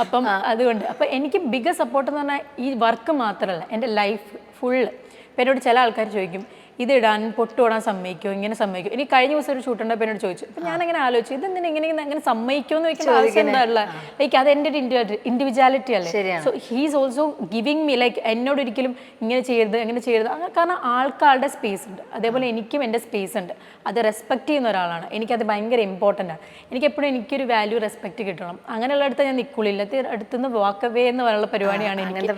അപ്പം അതുകൊണ്ട് അപ്പൊ എനിക്ക് ബിഗ് സപ്പോർട്ട് എന്ന് പറഞ്ഞാൽ ഈ വർക്ക് മാത്രമല്ല എന്റെ ലൈഫ് ഫുള്ള് ഇപ്പം എന്നോട് ചില ആൾക്കാർ ചോദിക്കും ഇത് ഇടാൻ പൊട്ടുവിടാൻ സമ്മതിക്കോ? ഇങ്ങനെ സമ്മതിക്കോ? ഇനി കഴിഞ്ഞ ദിവസം ഒരു ഷൂട്ട് ഉണ്ടപ്പോൾ എന്നോട് ചോദിച്ചു. അപ്പം ഞാൻ അങ്ങനെ ആലോചിച്ചു. ഇതെന്തിനാ ഇങ്ങനെ അങ്ങനെ സമ്മതിക്കോന്ന് ചോദിക്കേണ്ട ആവശ്യം എന്താ ഉള്ളത് ലൈക്ക് അത് എന്റെ ഒരു ഇൻഡിവിജ്വാലിറ്റി അല്ലേ? So he's also giving me like എന്നോട് ഒരിക്കലും ഇങ്ങനെ ചെയ്യരുത് അങ്ങനെ ചെയ്യരുത്. അങ്ങനെ കാരണം ആൾക്കാരുടെ സ്പേസ് ഉണ്ട്. അതേപോലെ എനിക്കും എന്റെ സ്പേസ് ഉണ്ട്. അത് റെസ്പെക്ട് ചെയ്യുന്ന ഒരാളാണ്. എനിക്കത് ഭയങ്കര ഇമ്പോർട്ടന്റ് ആണ്. എനിക്ക് എപ്പോഴും എനിക്കൊരു വാല്യൂ റെസ്പെക്ട് കിട്ടണം. അങ്ങനെയുള്ള അടുത്ത് ഞാൻ നിൽക്കുള്ളൂ ഇല്ലാത്ത അടുത്തുനിന്ന് വാക്കവേ എന്ന് പറയുന്ന പരിപാടിയാണ് എനിക്ക്.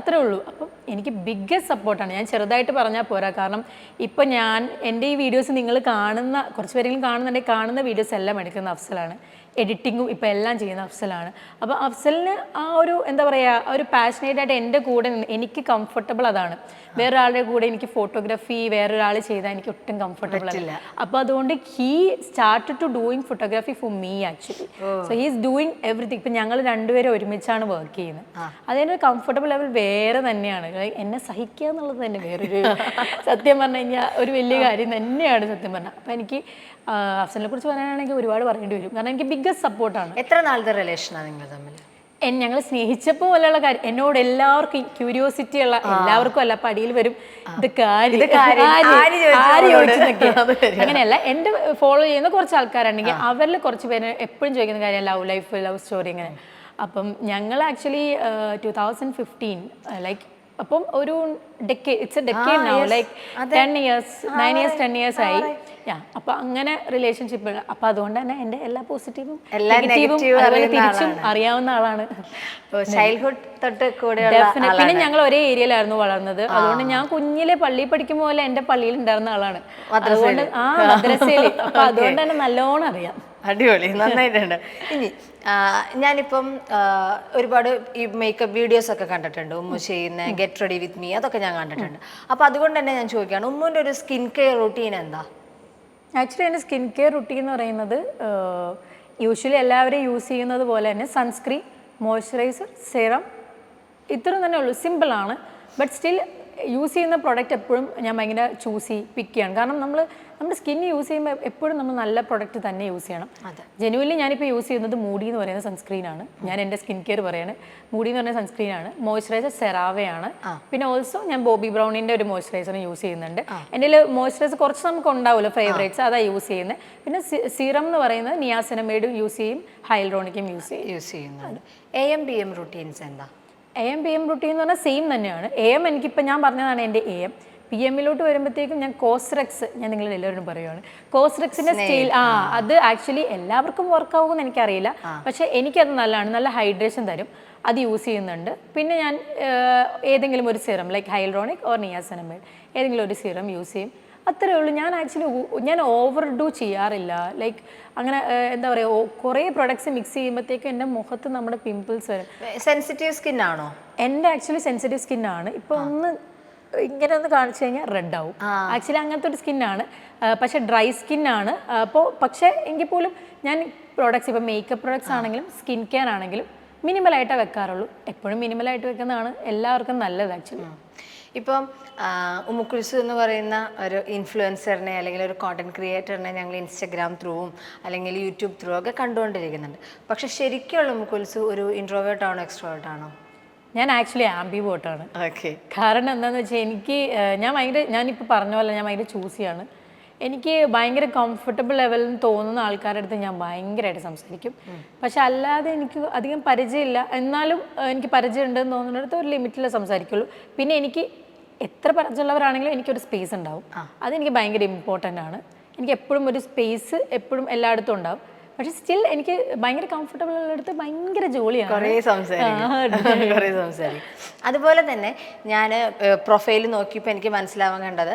അത്രേ ഉള്ളൂ. അപ്പം എനിക്ക് ബിഗ്ഗസ്റ്റ് സപ്പോർട്ടാണ് ഞാൻ ചെറുതായിട്ട് പറഞ്ഞാൽ പോരാ. കാരണം ഇപ്പം ഞാൻ എന്റെ ഈ വീഡിയോസ് നിങ്ങൾ കാണുന്ന കുറച്ച് പേരെങ്കിലും കാണുന്നുണ്ടെങ്കിൽ കാണുന്ന വീഡിയോസ് എല്ലാം എടുക്കുന്ന അഫ്സലാണ്. എഡിറ്റിങ്ങും ഇപ്പം എല്ലാം ചെയ്യുന്ന അഫ്സലാണ്. അപ്പോൾ അഫ്സലിന് ആ ഒരു എന്താ പറയുക ഒരു പാഷനേറ്റ് ആയിട്ട് എന്റെ കൂടെ നിന്ന് എനിക്ക് കംഫർട്ടബിൾ അതാണ്. വേറൊരാളുടെ കൂടെ എനിക്ക് ഫോട്ടോഗ്രാഫി വേറൊരാൾ ചെയ്താൽ എനിക്ക് ഒട്ടും കംഫർട്ടബിൾ അല്ല. അപ്പോൾ അതുകൊണ്ട് he start to doing photography for me actually so he's doing everything ഇപ്പം ഞങ്ങൾ രണ്ടുപേരും ഒരുമിച്ചാണ് വർക്ക് ചെയ്യുന്നത്. അതിനൊരു കംഫർട്ടബിൾ ലെവൽ വേറെ തന്നെയാണ്. എന്നെ സഹിക്കുക എന്നുള്ളത് തന്നെ വേറൊരു സത്യം പറഞ്ഞു കഴിഞ്ഞാൽ ഒരു വലിയ കാര്യം തന്നെയാണ് സത്യം പറഞ്ഞാൽ അപ്പം എനിക്ക് അഫ്സലിനെ കുറിച്ച് പറയാനാണെങ്കിൽ ഒരുപാട് പറയേണ്ടി വരും. കാരണം എനിക്ക് ബിഗ്ഗസ്റ്റ് സപ്പോർട്ടാണ്
എത്ര നാളത്തെ റിലേഷനാണ് നിങ്ങൾ തമ്മിൽ
ഞങ്ങൾ സ്നേഹിച്ചപ്പോൾ പോലെയുള്ള കാര്യം. എന്നോട് എല്ലാവർക്കും ക്യൂരിയോസിറ്റി ഉള്ള എല്ലാവർക്കും അല്ല പടിയിൽ വരും. ഇത് കാര്യം. അങ്ങനെയല്ല എന്റെ ഫോളോ ചെയ്യുന്ന കുറച്ച് ആൾക്കാരുണ്ടെങ്കിൽ അവരിൽ കുറച്ച് പേര് എപ്പോഴും ചോദിക്കുന്ന കാര്യം ലവ് ലൈഫ് ലവ് സ്റ്റോറി ഇങ്ങനെ. അപ്പം ഞങ്ങൾ actually two thousand fifteen like അപ്പം ഒരു decade it's a decade like ten years nine years ten years ആയി. യാ അപ്പൊ അങ്ങനെ റിലേഷൻഷിപ്പ് അപ്പൊ അതുകൊണ്ട് തന്നെ എന്റെ എല്ലാ പോസിറ്റീവും
എല്ലാ അറിയുന്ന
തിരിച്ചും അറിയാവുന്ന ആളാണ്.
ചൈൽഡ്ഹുഡ് തൊട്ട്
കൂടെ. പിന്നെ ഞങ്ങൾ ഒരേ ഏരിയയിലായിരുന്നു വളർന്നത്. അതുകൊണ്ട് ഞാൻ കുഞ്ഞിലെ പള്ളിയിൽ പഠിക്കുമ്പോൾ പോലെ എന്റെ പള്ളിയിൽ ഉണ്ടായിരുന്ന ആളാണ്. അതുകൊണ്ട് ആ മദ്രസയിൽ അപ്പൊ അതുകൊണ്ട് തന്നെ നല്ലോണം അറിയാം.
അടിപൊളി. നന്നായിട്ടുണ്ട്. ഇനി ഞാനിപ്പം ഒരുപാട് ഈ മേക്കപ്പ് വീഡിയോസ് ഒക്കെ കണ്ടിട്ടുണ്ട്. ഉമ്മു ചെയ്യുന്ന ഗെറ്റ് റെഡി വിത്ത് മീ അതൊക്കെ ഞാൻ കണ്ടിട്ടുണ്ട്. അപ്പൊ അതുകൊണ്ട് തന്നെ ഞാൻ ചോദിക്കുകയാണ് ഉമ്മുവിന്റെ ഒരു സ്കിൻ കെയർ റൂട്ടീൻ എന്താ?
ആക്ച്വലി എന്റെ സ്കിൻ കെയർ റുട്ടീൻ എന്ന് പറയുന്നത് യൂഷ്വലി എല്ലാവരും യൂസ് ചെയ്യുന്നത് പോലെ തന്നെ സൺസ്ക്രീൻ മോയ്സ്ചറൈസർ സെറം ഇത്രയും തന്നെ ഉള്ളൂ. സിമ്പിളാണ് ബട്ട് സ്റ്റിൽ യൂസ് ചെയ്യുന്ന പ്രോഡക്റ്റ് എപ്പോഴും ഞാൻ ഭയങ്കര ചൂസ് ചെയ്യും പിക്ക് ചെയ്യണം കാരണം നമ്മൾ നമ്മുടെ സ്കിന്ന് യൂസ് ചെയ്യുമ്പോൾ എപ്പോഴും നമ്മൾ നല്ല പ്രോഡക്റ്റ് തന്നെ യൂസ് ചെയ്യണം. ജനുവലി ഞാനിപ്പോൾ യൂസ് ചെയ്യുന്നത് മൂടി എന്ന് പറയുന്ന സൺസ്ക്രീനാണ് ഞാൻ എന്റെ സ്കിൻ കെയർ പറയാണ്. മൂടി എന്ന് പറയുന്ന സൺസ്ക്രീനാണ് മോയ്സ്ചറൈസർ സെറാവയാണ് പിന്നെ ഓൾസോ ഞാൻ ബോബി ബ്രൗണിന്റെ ഒരു മോയ്സ്ചറൈസർ യൂസ് ചെയ്യുന്നുണ്ട്. എന്റെ മോയ്സ്ചറൈസർ കുറച്ച് നമുക്ക് ഉണ്ടാവുമല്ലോ ഫേവറേറ്റ്സ് അതാ യൂസ് ചെയ്യുന്നത്. പിന്നെ സീറം എന്ന് പറയുന്നത് നിയാസിനമേഡും യൂസ് ചെയ്യും ഹൈൽറോണിക്കും യൂസ് ചെയ്യും.
യൂസ് ചെയ്യുന്നുണ്ട്. A M P M routines എന്താ?
A M P M routine എന്ന് പറഞ്ഞാൽ സെയിം തന്നെയാണ്. എ എം എനിക്കിപ്പോൾ ഞാൻ പറഞ്ഞതാണ് എന്റെ എ എം പി എമ്മിലോട്ട് വരുമ്പോഴത്തേക്കും ഞാൻ കോസ്റെക്സ് ഞാൻ നിങ്ങൾ എല്ലാവരും പറയുവാണ്. കോസ്റെക്സിന്റെ സ്റ്റൈൽ ആ അത് ആക്ച്വലി എല്ലാവർക്കും വർക്ക് ആവുമെന്ന് എനിക്കറിയില്ല. പക്ഷെ എനിക്കത് നല്ലതാണ്. നല്ല ഹൈഡ്രേഷൻ തരും. അത് യൂസ് ചെയ്യുന്നുണ്ട്. പിന്നെ ഞാൻ ഏതെങ്കിലും ഒരു serum like hyaluronic or niacinamide ഏതെങ്കിലും ഒരു സിറം യൂസ് ചെയ്യും. അത്രേ ഉള്ളൂ. ഞാൻ ആക്ച്വലി ഞാൻ ഓവർ ഡു ചെയ്യാറില്ല. ലൈക്ക് അങ്ങനെ എന്താ പറയുക കുറേ പ്രൊഡക്ട്സ് മിക്സ് ചെയ്യുമ്പോഴത്തേക്കും എന്റെ മുഖത്ത് നമ്മുടെ പിമ്പിൾസ് വരും.
സെൻസിറ്റീവ് സ്കിൻ ആണോ?
എന്റെ ആക്ച്വലി സെൻസിറ്റീവ് സ്കിൻ ആണ്. ഇപ്പോൾ ഒന്ന് ഇങ്ങനെ ഒന്ന് കാണിച്ചു കഴിഞ്ഞാൽ റെഡ് ആവും. ആക്ച്വലി അങ്ങനത്തെ ഒരു സ്കിന്നാണ് പക്ഷേ ഡ്രൈ സ്കിൻ ആണ്. അപ്പോൾ പക്ഷേ എങ്കിൽ പോലും ഞാൻ പ്രോഡക്ട്സ് ഇപ്പോൾ മേക്കപ്പ് പ്രോഡക്ട്സ് ആണെങ്കിലും സ്കിൻ കെയർ ആണെങ്കിലും മിനിമലായിട്ടേ വെക്കാറുള്ളൂ. എപ്പോഴും മിനിമലായിട്ട് വെക്കുന്നതാണ് എല്ലാവർക്കും നല്ലത് ആക്ച്വലി
ഇപ്പം ആ, ഉമ്മുക്കുൽസു എന്ന് പറയുന്ന ഒരു ഇൻഫ്ലുവൻസറിനെ അല്ലെങ്കിൽ ഒരു കോണ്ടന്റ് ക്രിയേറ്ററിനെ ഞങ്ങൾ ഇൻസ്റ്റഗ്രാം ത്രൂവും അല്ലെങ്കിൽ യൂട്യൂബ് ത്രൂ ഒക്കെ കണ്ടുകൊണ്ടിരിക്കുന്നുണ്ട്. പക്ഷെ ശരിക്കുള്ള ഉമ്മുക്കുൽസു ഒരു ഇൻട്രോവേർട്ട് ആണോ എക്സ്ട്രോവേർട്ട് ആണോ?
ഞാൻ ആക്ച്വലി ആംബി ബോട്ടാണ്
ഓക്കെ
കാരണം എന്താണെന്ന് വെച്ചാൽ എനിക്ക് ഞാൻ ഭയങ്കര ഞാനിപ്പോൾ പറഞ്ഞ പോലെ ഞാൻ ഭയങ്കര ചൂസിയാണ് എനിക്ക് ഭയങ്കര കംഫർട്ടബിൾ ലെവലിൽ തോന്നുന്ന ആൾക്കാരുടെ അടുത്ത് ഞാൻ ഭയങ്കരമായിട്ട് സംസാരിക്കും. പക്ഷെ അല്ലാതെ എനിക്ക് അധികം പരിചയമില്ല. എന്നാലും എനിക്ക് പരിചയമുണ്ടെന്ന് തോന്നുന്നിടത്ത് ഒരു ലിമിറ്റിൽ സംസാരിക്കുള്ളൂ. പിന്നെ എനിക്ക് എത്ര പരിചയമുള്ളവരാണെങ്കിലും എനിക്കൊരു സ്പേസ് ഉണ്ടാവും. അതെനിക്ക് ഭയങ്കര ഇമ്പോർട്ടന്റ് ആണ്. എനിക്ക് എപ്പോഴും ഒരു സ്പേസ് എപ്പോഴും എല്ലായിടത്തും ഉണ്ടാവും. പക്ഷെ സ്റ്റിൽ എനിക്ക് ഭയങ്കര കംഫർട്ടബിൾ ഉള്ളിടത്ത് ഭയങ്കര ജോലിയാണ്.
കുറേ സംസാരിക്കും. കുറേ സംസാരിക്കും. അതുപോലെ തന്നെ ഞാൻ പ്രൊഫൈൽ നോക്കിയപ്പോൾ എനിക്ക് മനസ്സിലാവാൻ കണ്ടത്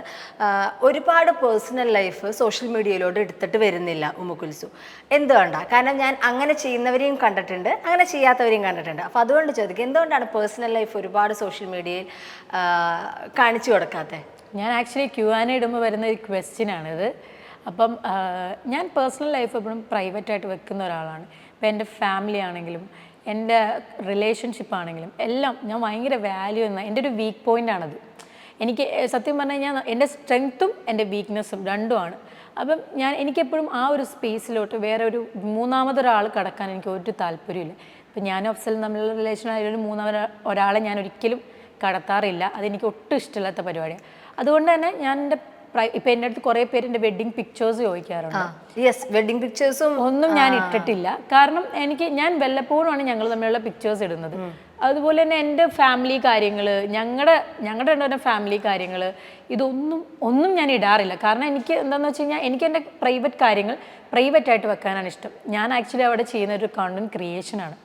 ഒരുപാട് പേഴ്സണൽ ലൈഫ് സോഷ്യൽ മീഡിയയിലോട്ട് എടുത്തിട്ട് വരുന്നില്ല ഉമ്മുക്കുൽസു എന്തുകൊണ്ടാണ് കാരണം ഞാൻ അങ്ങനെ ചെയ്യുന്നവരെയും കണ്ടിട്ടുണ്ട് അങ്ങനെ ചെയ്യാത്തവരെയും കണ്ടിട്ടുണ്ട്. അപ്പോൾ അതുകൊണ്ട് ചോദിക്കും എന്തുകൊണ്ടാണ് പേഴ്സണൽ ലൈഫ് ഒരുപാട് സോഷ്യൽ മീഡിയയിൽ കാണിച്ചു കൊടുക്കാത്തത്
ഞാൻ ആക്ച്വലി ക്യു ആൻ ഇടുമ്പോൾ വരുന്ന ഒരു ക്വസ്റ്റ്യൻ ആണിത്. അപ്പം ഞാൻ പേഴ്സണൽ ലൈഫ് എപ്പോഴും പ്രൈവറ്റ് ആയിട്ട് വെക്കുന്ന ഒരാളാണ്. ഇപ്പം എന്റെ ഫാമിലി ആണെങ്കിലും എന്റെ റിലേഷൻഷിപ്പ് ആണെങ്കിലും എല്ലാം ഞാൻ ഭയങ്കര വാല്യൂ എന്ന എന്റെ ഒരു വീക്ക് പോയിന്റ് ആണത്. എനിക്ക് സത്യം പറഞ്ഞു കഴിഞ്ഞാൽ എന്റെ സ്ട്രെങ്ത്തും എന്റെ വീക്ക്നെസ്സും രണ്ടുമാണ്. അപ്പം ഞാൻ എനിക്കെപ്പോഴും ആ ഒരു സ്പേസിലോട്ട് വേറെ ഒരു മൂന്നാമതൊരാൾ കടക്കാൻ എനിക്ക് ഒരു താല്പര്യമില്ല ഇപ്പം ഞാനും അഫ്സൽ തമ്മിലുള്ള റിലേഷൻ ഒരു മൂന്നാമത് ഒരാളെ ഞാൻ ഒരിക്കലും കടത്താറില്ല. അതെനിക്ക് ഒട്ടും ഇഷ്ടമില്ലാത്ത പരിപാടിയാണ്. അതുകൊണ്ട് തന്നെ ഞാൻ എന്റെ ഇപ്പം എന്റെ അടുത്ത് കുറേ പേര് എന്റെ വെഡ്ഡിങ് പിക്ചേഴ്സ് ചോദിക്കാറുണ്ട്.
യെസ് വെഡിങ് പിക്ചേഴ്സും
ഒന്നും ഞാൻ ഇട്ടിട്ടില്ല. കാരണം എനിക്ക് ഞാൻ വല്ലപ്പോഴുമാണ് ഞങ്ങൾ തമ്മിലുള്ള പിക്ചേഴ്സ് ഇടുന്നത്. അതുപോലെ തന്നെ എന്റെ ഫാമിലി കാര്യങ്ങൾ ഞങ്ങളുടെ ഞങ്ങളുടെ രണ്ടുപേരുടെ ഫാമിലി കാര്യങ്ങൾ ഇതൊന്നും ഒന്നും ഞാൻ ഇടാറില്ല. കാരണം എനിക്ക് എന്താണെന്ന് വെച്ച് കഴിഞ്ഞാൽ എനിക്ക് എന്റെ പ്രൈവറ്റ് കാര്യങ്ങൾ പ്രൈവറ്റ് ആയിട്ട് വെക്കാനാണ് ഇഷ്ടം. ഞാൻ ആക്ച്വലി അവിടെ ചെയ്യുന്ന ഒരു കണ്ടന്റ് ക്രിയേഷനാണ്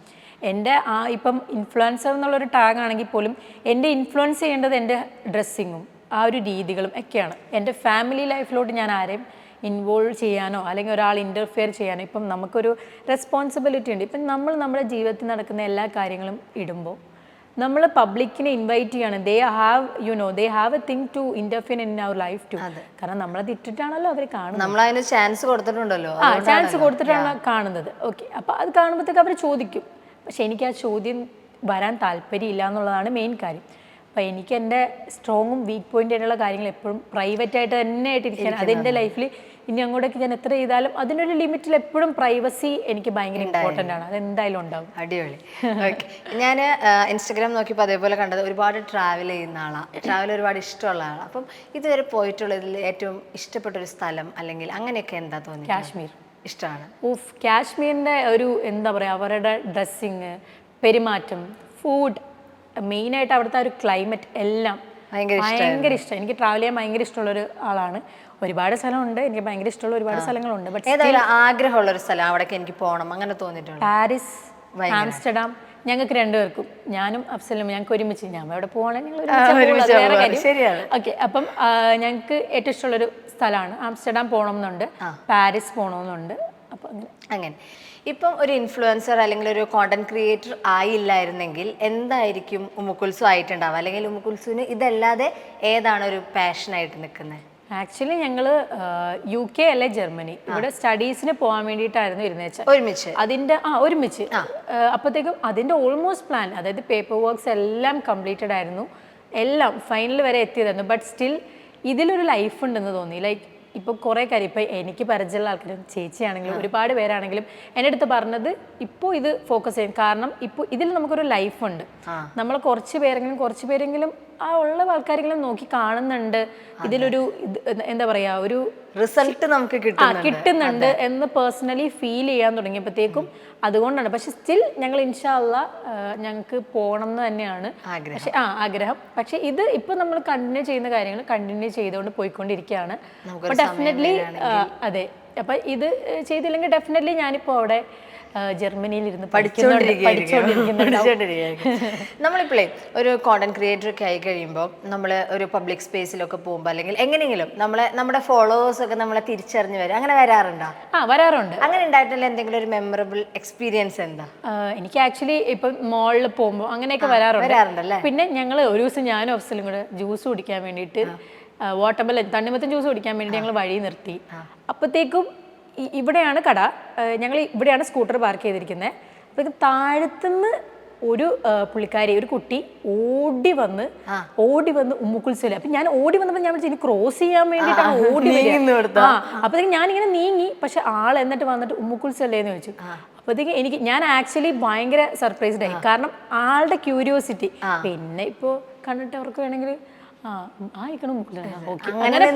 എന്റെ ആ ഇപ്പം ഇൻഫ്ലുവൻസർ എന്നുള്ളൊരു ടാഗ് ആണെങ്കിൽ പോലും എന്റെ ഇൻഫ്ലുവൻസ് ചെയ്യേണ്ടത് എന്റെ ഡ്രസ്സിങ്ങും ആ ഒരു രീതികളും ഒക്കെയാണ്. എന്റെ ഫാമിലി ലൈഫിലോട്ട് ഞാൻ ആരെയും ഇൻവോൾവ് ചെയ്യാനോ അല്ലെങ്കിൽ ഒരാൾ ഇന്റർഫിയർ ചെയ്യാനോ ഇപ്പം നമുക്കൊരു റെസ്പോൺസിബിലിറ്റി ഉണ്ട്. ഇപ്പം നമ്മൾ നമ്മുടെ ജീവിതത്തിൽ നടക്കുന്ന എല്ലാ കാര്യങ്ങളും ഇടുമ്പോൾ നമ്മൾ പബ്ലിക്കിനെ ഇൻവൈറ്റ് ചെയ്യാണ്. They have you know they have a thing to interfere in our life too കാരണം നമ്മളെ തിറ്റിട്ടാണല്ലോ അവർ കാണുന്നത്.
നമ്മൾ അതിന് ചാൻസ് കൊടുത്തിട്ടുണ്ടല്ലോ.
ആ ചാൻസ് കൊടുത്തിട്ടാണ് കാണുന്നത്. ഓക്കെ അപ്പോൾ അത് കാണുമ്പോഴത്തേക്ക് അവർ ചോദിക്കും. പക്ഷെ എനിക്ക് ആ ചോദ്യം വരാൻ താല്പര്യമില്ല എന്നുള്ളതാണ് മെയിൻ കാര്യം. അപ്പോൾ എനിക്ക് എന്റെ സ്ട്രോങ്ങും വീക്ക് പോയിന്റ് ആയിട്ടുള്ള കാര്യങ്ങൾ എപ്പോഴും പ്രൈവറ്റ് ആയിട്ട് തന്നെ ആയിട്ടിരിക്കാൻ അതെന്റെ ലൈഫിൽ ഇനി അങ്ങോട്ടേക്ക് ഞാൻ എത്ര ചെയ്താലും അതിനൊരു ലിമിറ്റിൽ എപ്പോഴും പ്രൈവസി എനിക്ക് ഭയങ്കര ഇമ്പോർട്ടന്റ് ആണ്. അതെന്തായാലും ഉണ്ടാവും.
അടിപൊളി. ഓക്കെ ഞാൻ ഇൻസ്റ്റഗ്രാം നോക്കിയപ്പോൾ അതേപോലെ കണ്ടത് ഒരുപാട് ട്രാവൽ ചെയ്യുന്ന ആളാണ് ട്രാവൽ ഒരുപാട് ഇഷ്ടമുള്ള ആളാണ് അപ്പം ഇതുവരെ പോയിട്ടുള്ളതിൽ ഏറ്റവും ഇഷ്ടപ്പെട്ട ഒരു സ്ഥലം അല്ലെങ്കിൽ അങ്ങനെയൊക്കെ എന്താ തോന്നി
കാശ്മീർ.
ഇഷ്ടമാണ്.
ഊഫ് കാശ്മീരിന്റെ ഒരു എന്താ പറയുക അവരുടെ ഡ്രസ്സിങ് പെരുമാറ്റം ഫുഡ് മെയിനായിട്ട് അവിടുത്തെ ഒരു ക്ലൈമറ്റ് എല്ലാം
ഭയങ്കര
ഇഷ്ടം. എനിക്ക് ട്രാവൽ ചെയ്യാൻ ഭയങ്കര ഇഷ്ടമുള്ള ഒരു ആളാണ്. ഒരുപാട് സ്ഥലമുണ്ട്. എനിക്ക് ഭയങ്കര ഇഷ്ടമുള്ള ഒരുപാട് സ്ഥലങ്ങളുണ്ട്. ബട്ട്
ആഗ്രഹമുള്ള ഒരു സ്ഥലം അവിടേക്ക് എനിക്ക് പോകണം. അങ്ങനെ തോന്നിയിട്ടുണ്ട്.
പാരീസ് ആംസ്റ്റർഡാം ഞങ്ങൾക്ക് രണ്ടുപേർക്കും. ഞാനും അഫ്സലും ഞങ്ങൾക്ക് ഒരുമിച്ച്. ഞാൻ അവിടെ
പോകണമെങ്കിൽ.
ഓക്കെ അപ്പം ഞങ്ങൾക്ക് ഏറ്റവും ഇഷ്ടമുള്ളൊരു സ്ഥലമാണ്. ആംസ്റ്റർഡാം പോകണമെന്നുണ്ട് പാരീസ് പോകണമെന്നുണ്ട് അപ്പം അങ്ങനെ.
അങ്ങനെ. ഇപ്പം ഒരു ഇൻഫ്ലുവൻസർ അല്ലെങ്കിൽ ഒരു കോണ്ടന്റ് ക്രിയേറ്റർ ആയില്ലായിരുന്നെങ്കിൽ എന്തായിരിക്കും ഉമ്മുക്കുൽസു ആയിട്ടുണ്ടാവുക? അല്ലെങ്കിൽ ഉമ്മുക്കുൽസുവിന് ഇതല്ലാതെ ഏതാണ് ഒരു പാഷനായിട്ട് നിൽക്കുന്നത്?
ആക്ച്വലി ഞങ്ങൾ യു കെ അല്ലെ ജർമ്മനി? ഇവിടെ സ്റ്റഡീസിന് പോകാൻ വേണ്ടിയിട്ടായിരുന്നു ഇരുന്നേച്ച
ഒരുമിച്ച്?
അതിന്റെ ആ ഒരുമിച്ച്. അപ്പോഴത്തേക്കും അതിന്റെ ഓൾമോസ്റ്റ് പ്ലാൻ അതായത് പേപ്പർ വർക്ക്സ് എല്ലാം കംപ്ലീറ്റഡ് ആയിരുന്നു. എല്ലാം ഫൈനൽ വരെ എത്തിയതായിരുന്നു. ബട്ട് സ്റ്റിൽ ഇതിലൊരു ലൈഫ് ഉണ്ടെന്ന് തോന്നി. ലൈക്ക് ഇപ്പോൾ കുറേ കാര്യം. ഇപ്പോൾ എനിക്ക് പരിചയമുള്ള ആൾക്കാരും ചേച്ചിയാണെങ്കിലും ഒരുപാട് പേരാണെങ്കിലും എന്റെ അടുത്ത് പറഞ്ഞത് ഇപ്പോൾ ഇത് ഫോക്കസ് ചെയ്യും കാരണം ഇപ്പോൾ ഇതിൽ നമുക്കൊരു ലൈഫ് ഉണ്ട്. നമ്മൾ കുറച്ച് പേരെങ്കിലും കുറച്ച് പേരെങ്കിലും ആ ഉള്ള ആൾക്കാരെങ്കിലും നോക്കി കാണുന്നുണ്ട്. ഇതിലൊരു എന്താ പറയാ ഒരു
റിസൾട്ട് നമുക്ക്
കിട്ടുന്നുണ്ട്. എന്ന് പേഴ്സണലി ഫീൽ ചെയ്യാൻ തുടങ്ങിയപ്പോഴത്തേക്കും അതുകൊണ്ടാണ്. പക്ഷെ സ്റ്റിൽ ഞങ്ങൾ ഇൻഷാല്ല ഞങ്ങൾക്ക് പോകണം എന്ന് തന്നെയാണ്. പക്ഷെ ആ ആഗ്രഹം. പക്ഷെ ഇത് ഇപ്പൊ നമ്മൾ കണ്ടിന്യൂ ചെയ്യുന്ന കാര്യങ്ങൾ കണ്ടിന്യൂ ചെയ്തുകൊണ്ട് പോയിക്കൊണ്ടിരിക്കുകയാണ്. അപ്പൊ ഡെഫിനറ്റ്ലി അതെ. അപ്പൊ ഇത് ചെയ്തില്ലെങ്കിൽ ഡെഫിനറ്റ്ലി ഞാനിപ്പോ അവിടെ ജർമ്മനിയിൽ ഇരുന്ന്
നമ്മളിപ്പോഴേ ഒരു കോണ്ടന്റ് ക്രിയേറ്റർ ഒക്കെ ആയി കഴിയുമ്പോൾ നമ്മൾ ഒരു പബ്ലിക് സ്പേസിലൊക്കെ പോകുമ്പോൾ അല്ലെങ്കിൽ എങ്ങനെയെങ്കിലും നമ്മളെ നമ്മുടെ ഫോളോവേഴ്സ് ഒക്കെ നമ്മളെ തിരിച്ചറിഞ്ഞ് വരും അങ്ങനെ വരാറുണ്ടോ?
ആ വരാറുണ്ട്.
അങ്ങനെ ഉണ്ടായിട്ടുള്ള എന്തെങ്കിലും ഒരു മെമ്മറബിൾ എക്സ്പീരിയൻസ് എന്താ?
എനിക്ക് ആക്ച്വലി ഇപ്പം മോളിൽ പോകുമ്പോൾ അങ്ങനെയൊക്കെ വരാറുണ്ട്.
വരാറുണ്ടല്ലേ?
പിന്നെ ഞങ്ങൾ ഒരു ദിവസം ഞാനും അഫ്സലും കൂടെ ജ്യൂസ് കുടിക്കാൻ വേണ്ടിയിട്ട് വാട്ടർമെലൻ തണ്ണിമത്തൻ ജ്യൂസ് കുടിക്കാൻ വേണ്ടി ഞങ്ങൾ വഴി നിർത്തി. അപ്പോഴത്തേക്കും ഇവിടെയാണ് കട. ഞങ്ങൾ ഇവിടെയാണ് സ്കൂട്ടർ പാർക്ക് ചെയ്തിരിക്കുന്നത് അപ്പോഴത്തേക്കും താഴത്തുനിന്ന് ഒരു പുള്ളിക്കാരി ഒരു കുട്ടി ഓടി വന്ന് ഓടി വന്ന് ഉമ്മുക്കുൽസിൽ അപ്പൊ ഞാൻ ഓടി വന്നപ്പോൾ ഞാൻ വിളിച്ചു ഇനി ക്രോസ് ചെയ്യാൻ വേണ്ടിയിട്ടാണ് ഓടി അപ്പോഴത്തേക്കും ഞാനിങ്ങനെ നീങ്ങി പക്ഷെ ആൾ എന്നിട്ട് വന്നിട്ട് ഉമ്മുക്കുൽസല്ലേ എന്ന് ചോദിച്ചു അപ്പോഴത്തേക്ക് എനിക്ക് ഞാൻ ആക്ച്വലി ഭയങ്കര സർപ്രൈസ്ഡ് ആയി കാരണം ആളുടെ ക്യൂരിയോസിറ്റി. പിന്നെ ഇപ്പോ കണ്ടിട്ട് അവർക്ക് വേണമെങ്കിൽ അങ്ങനെ.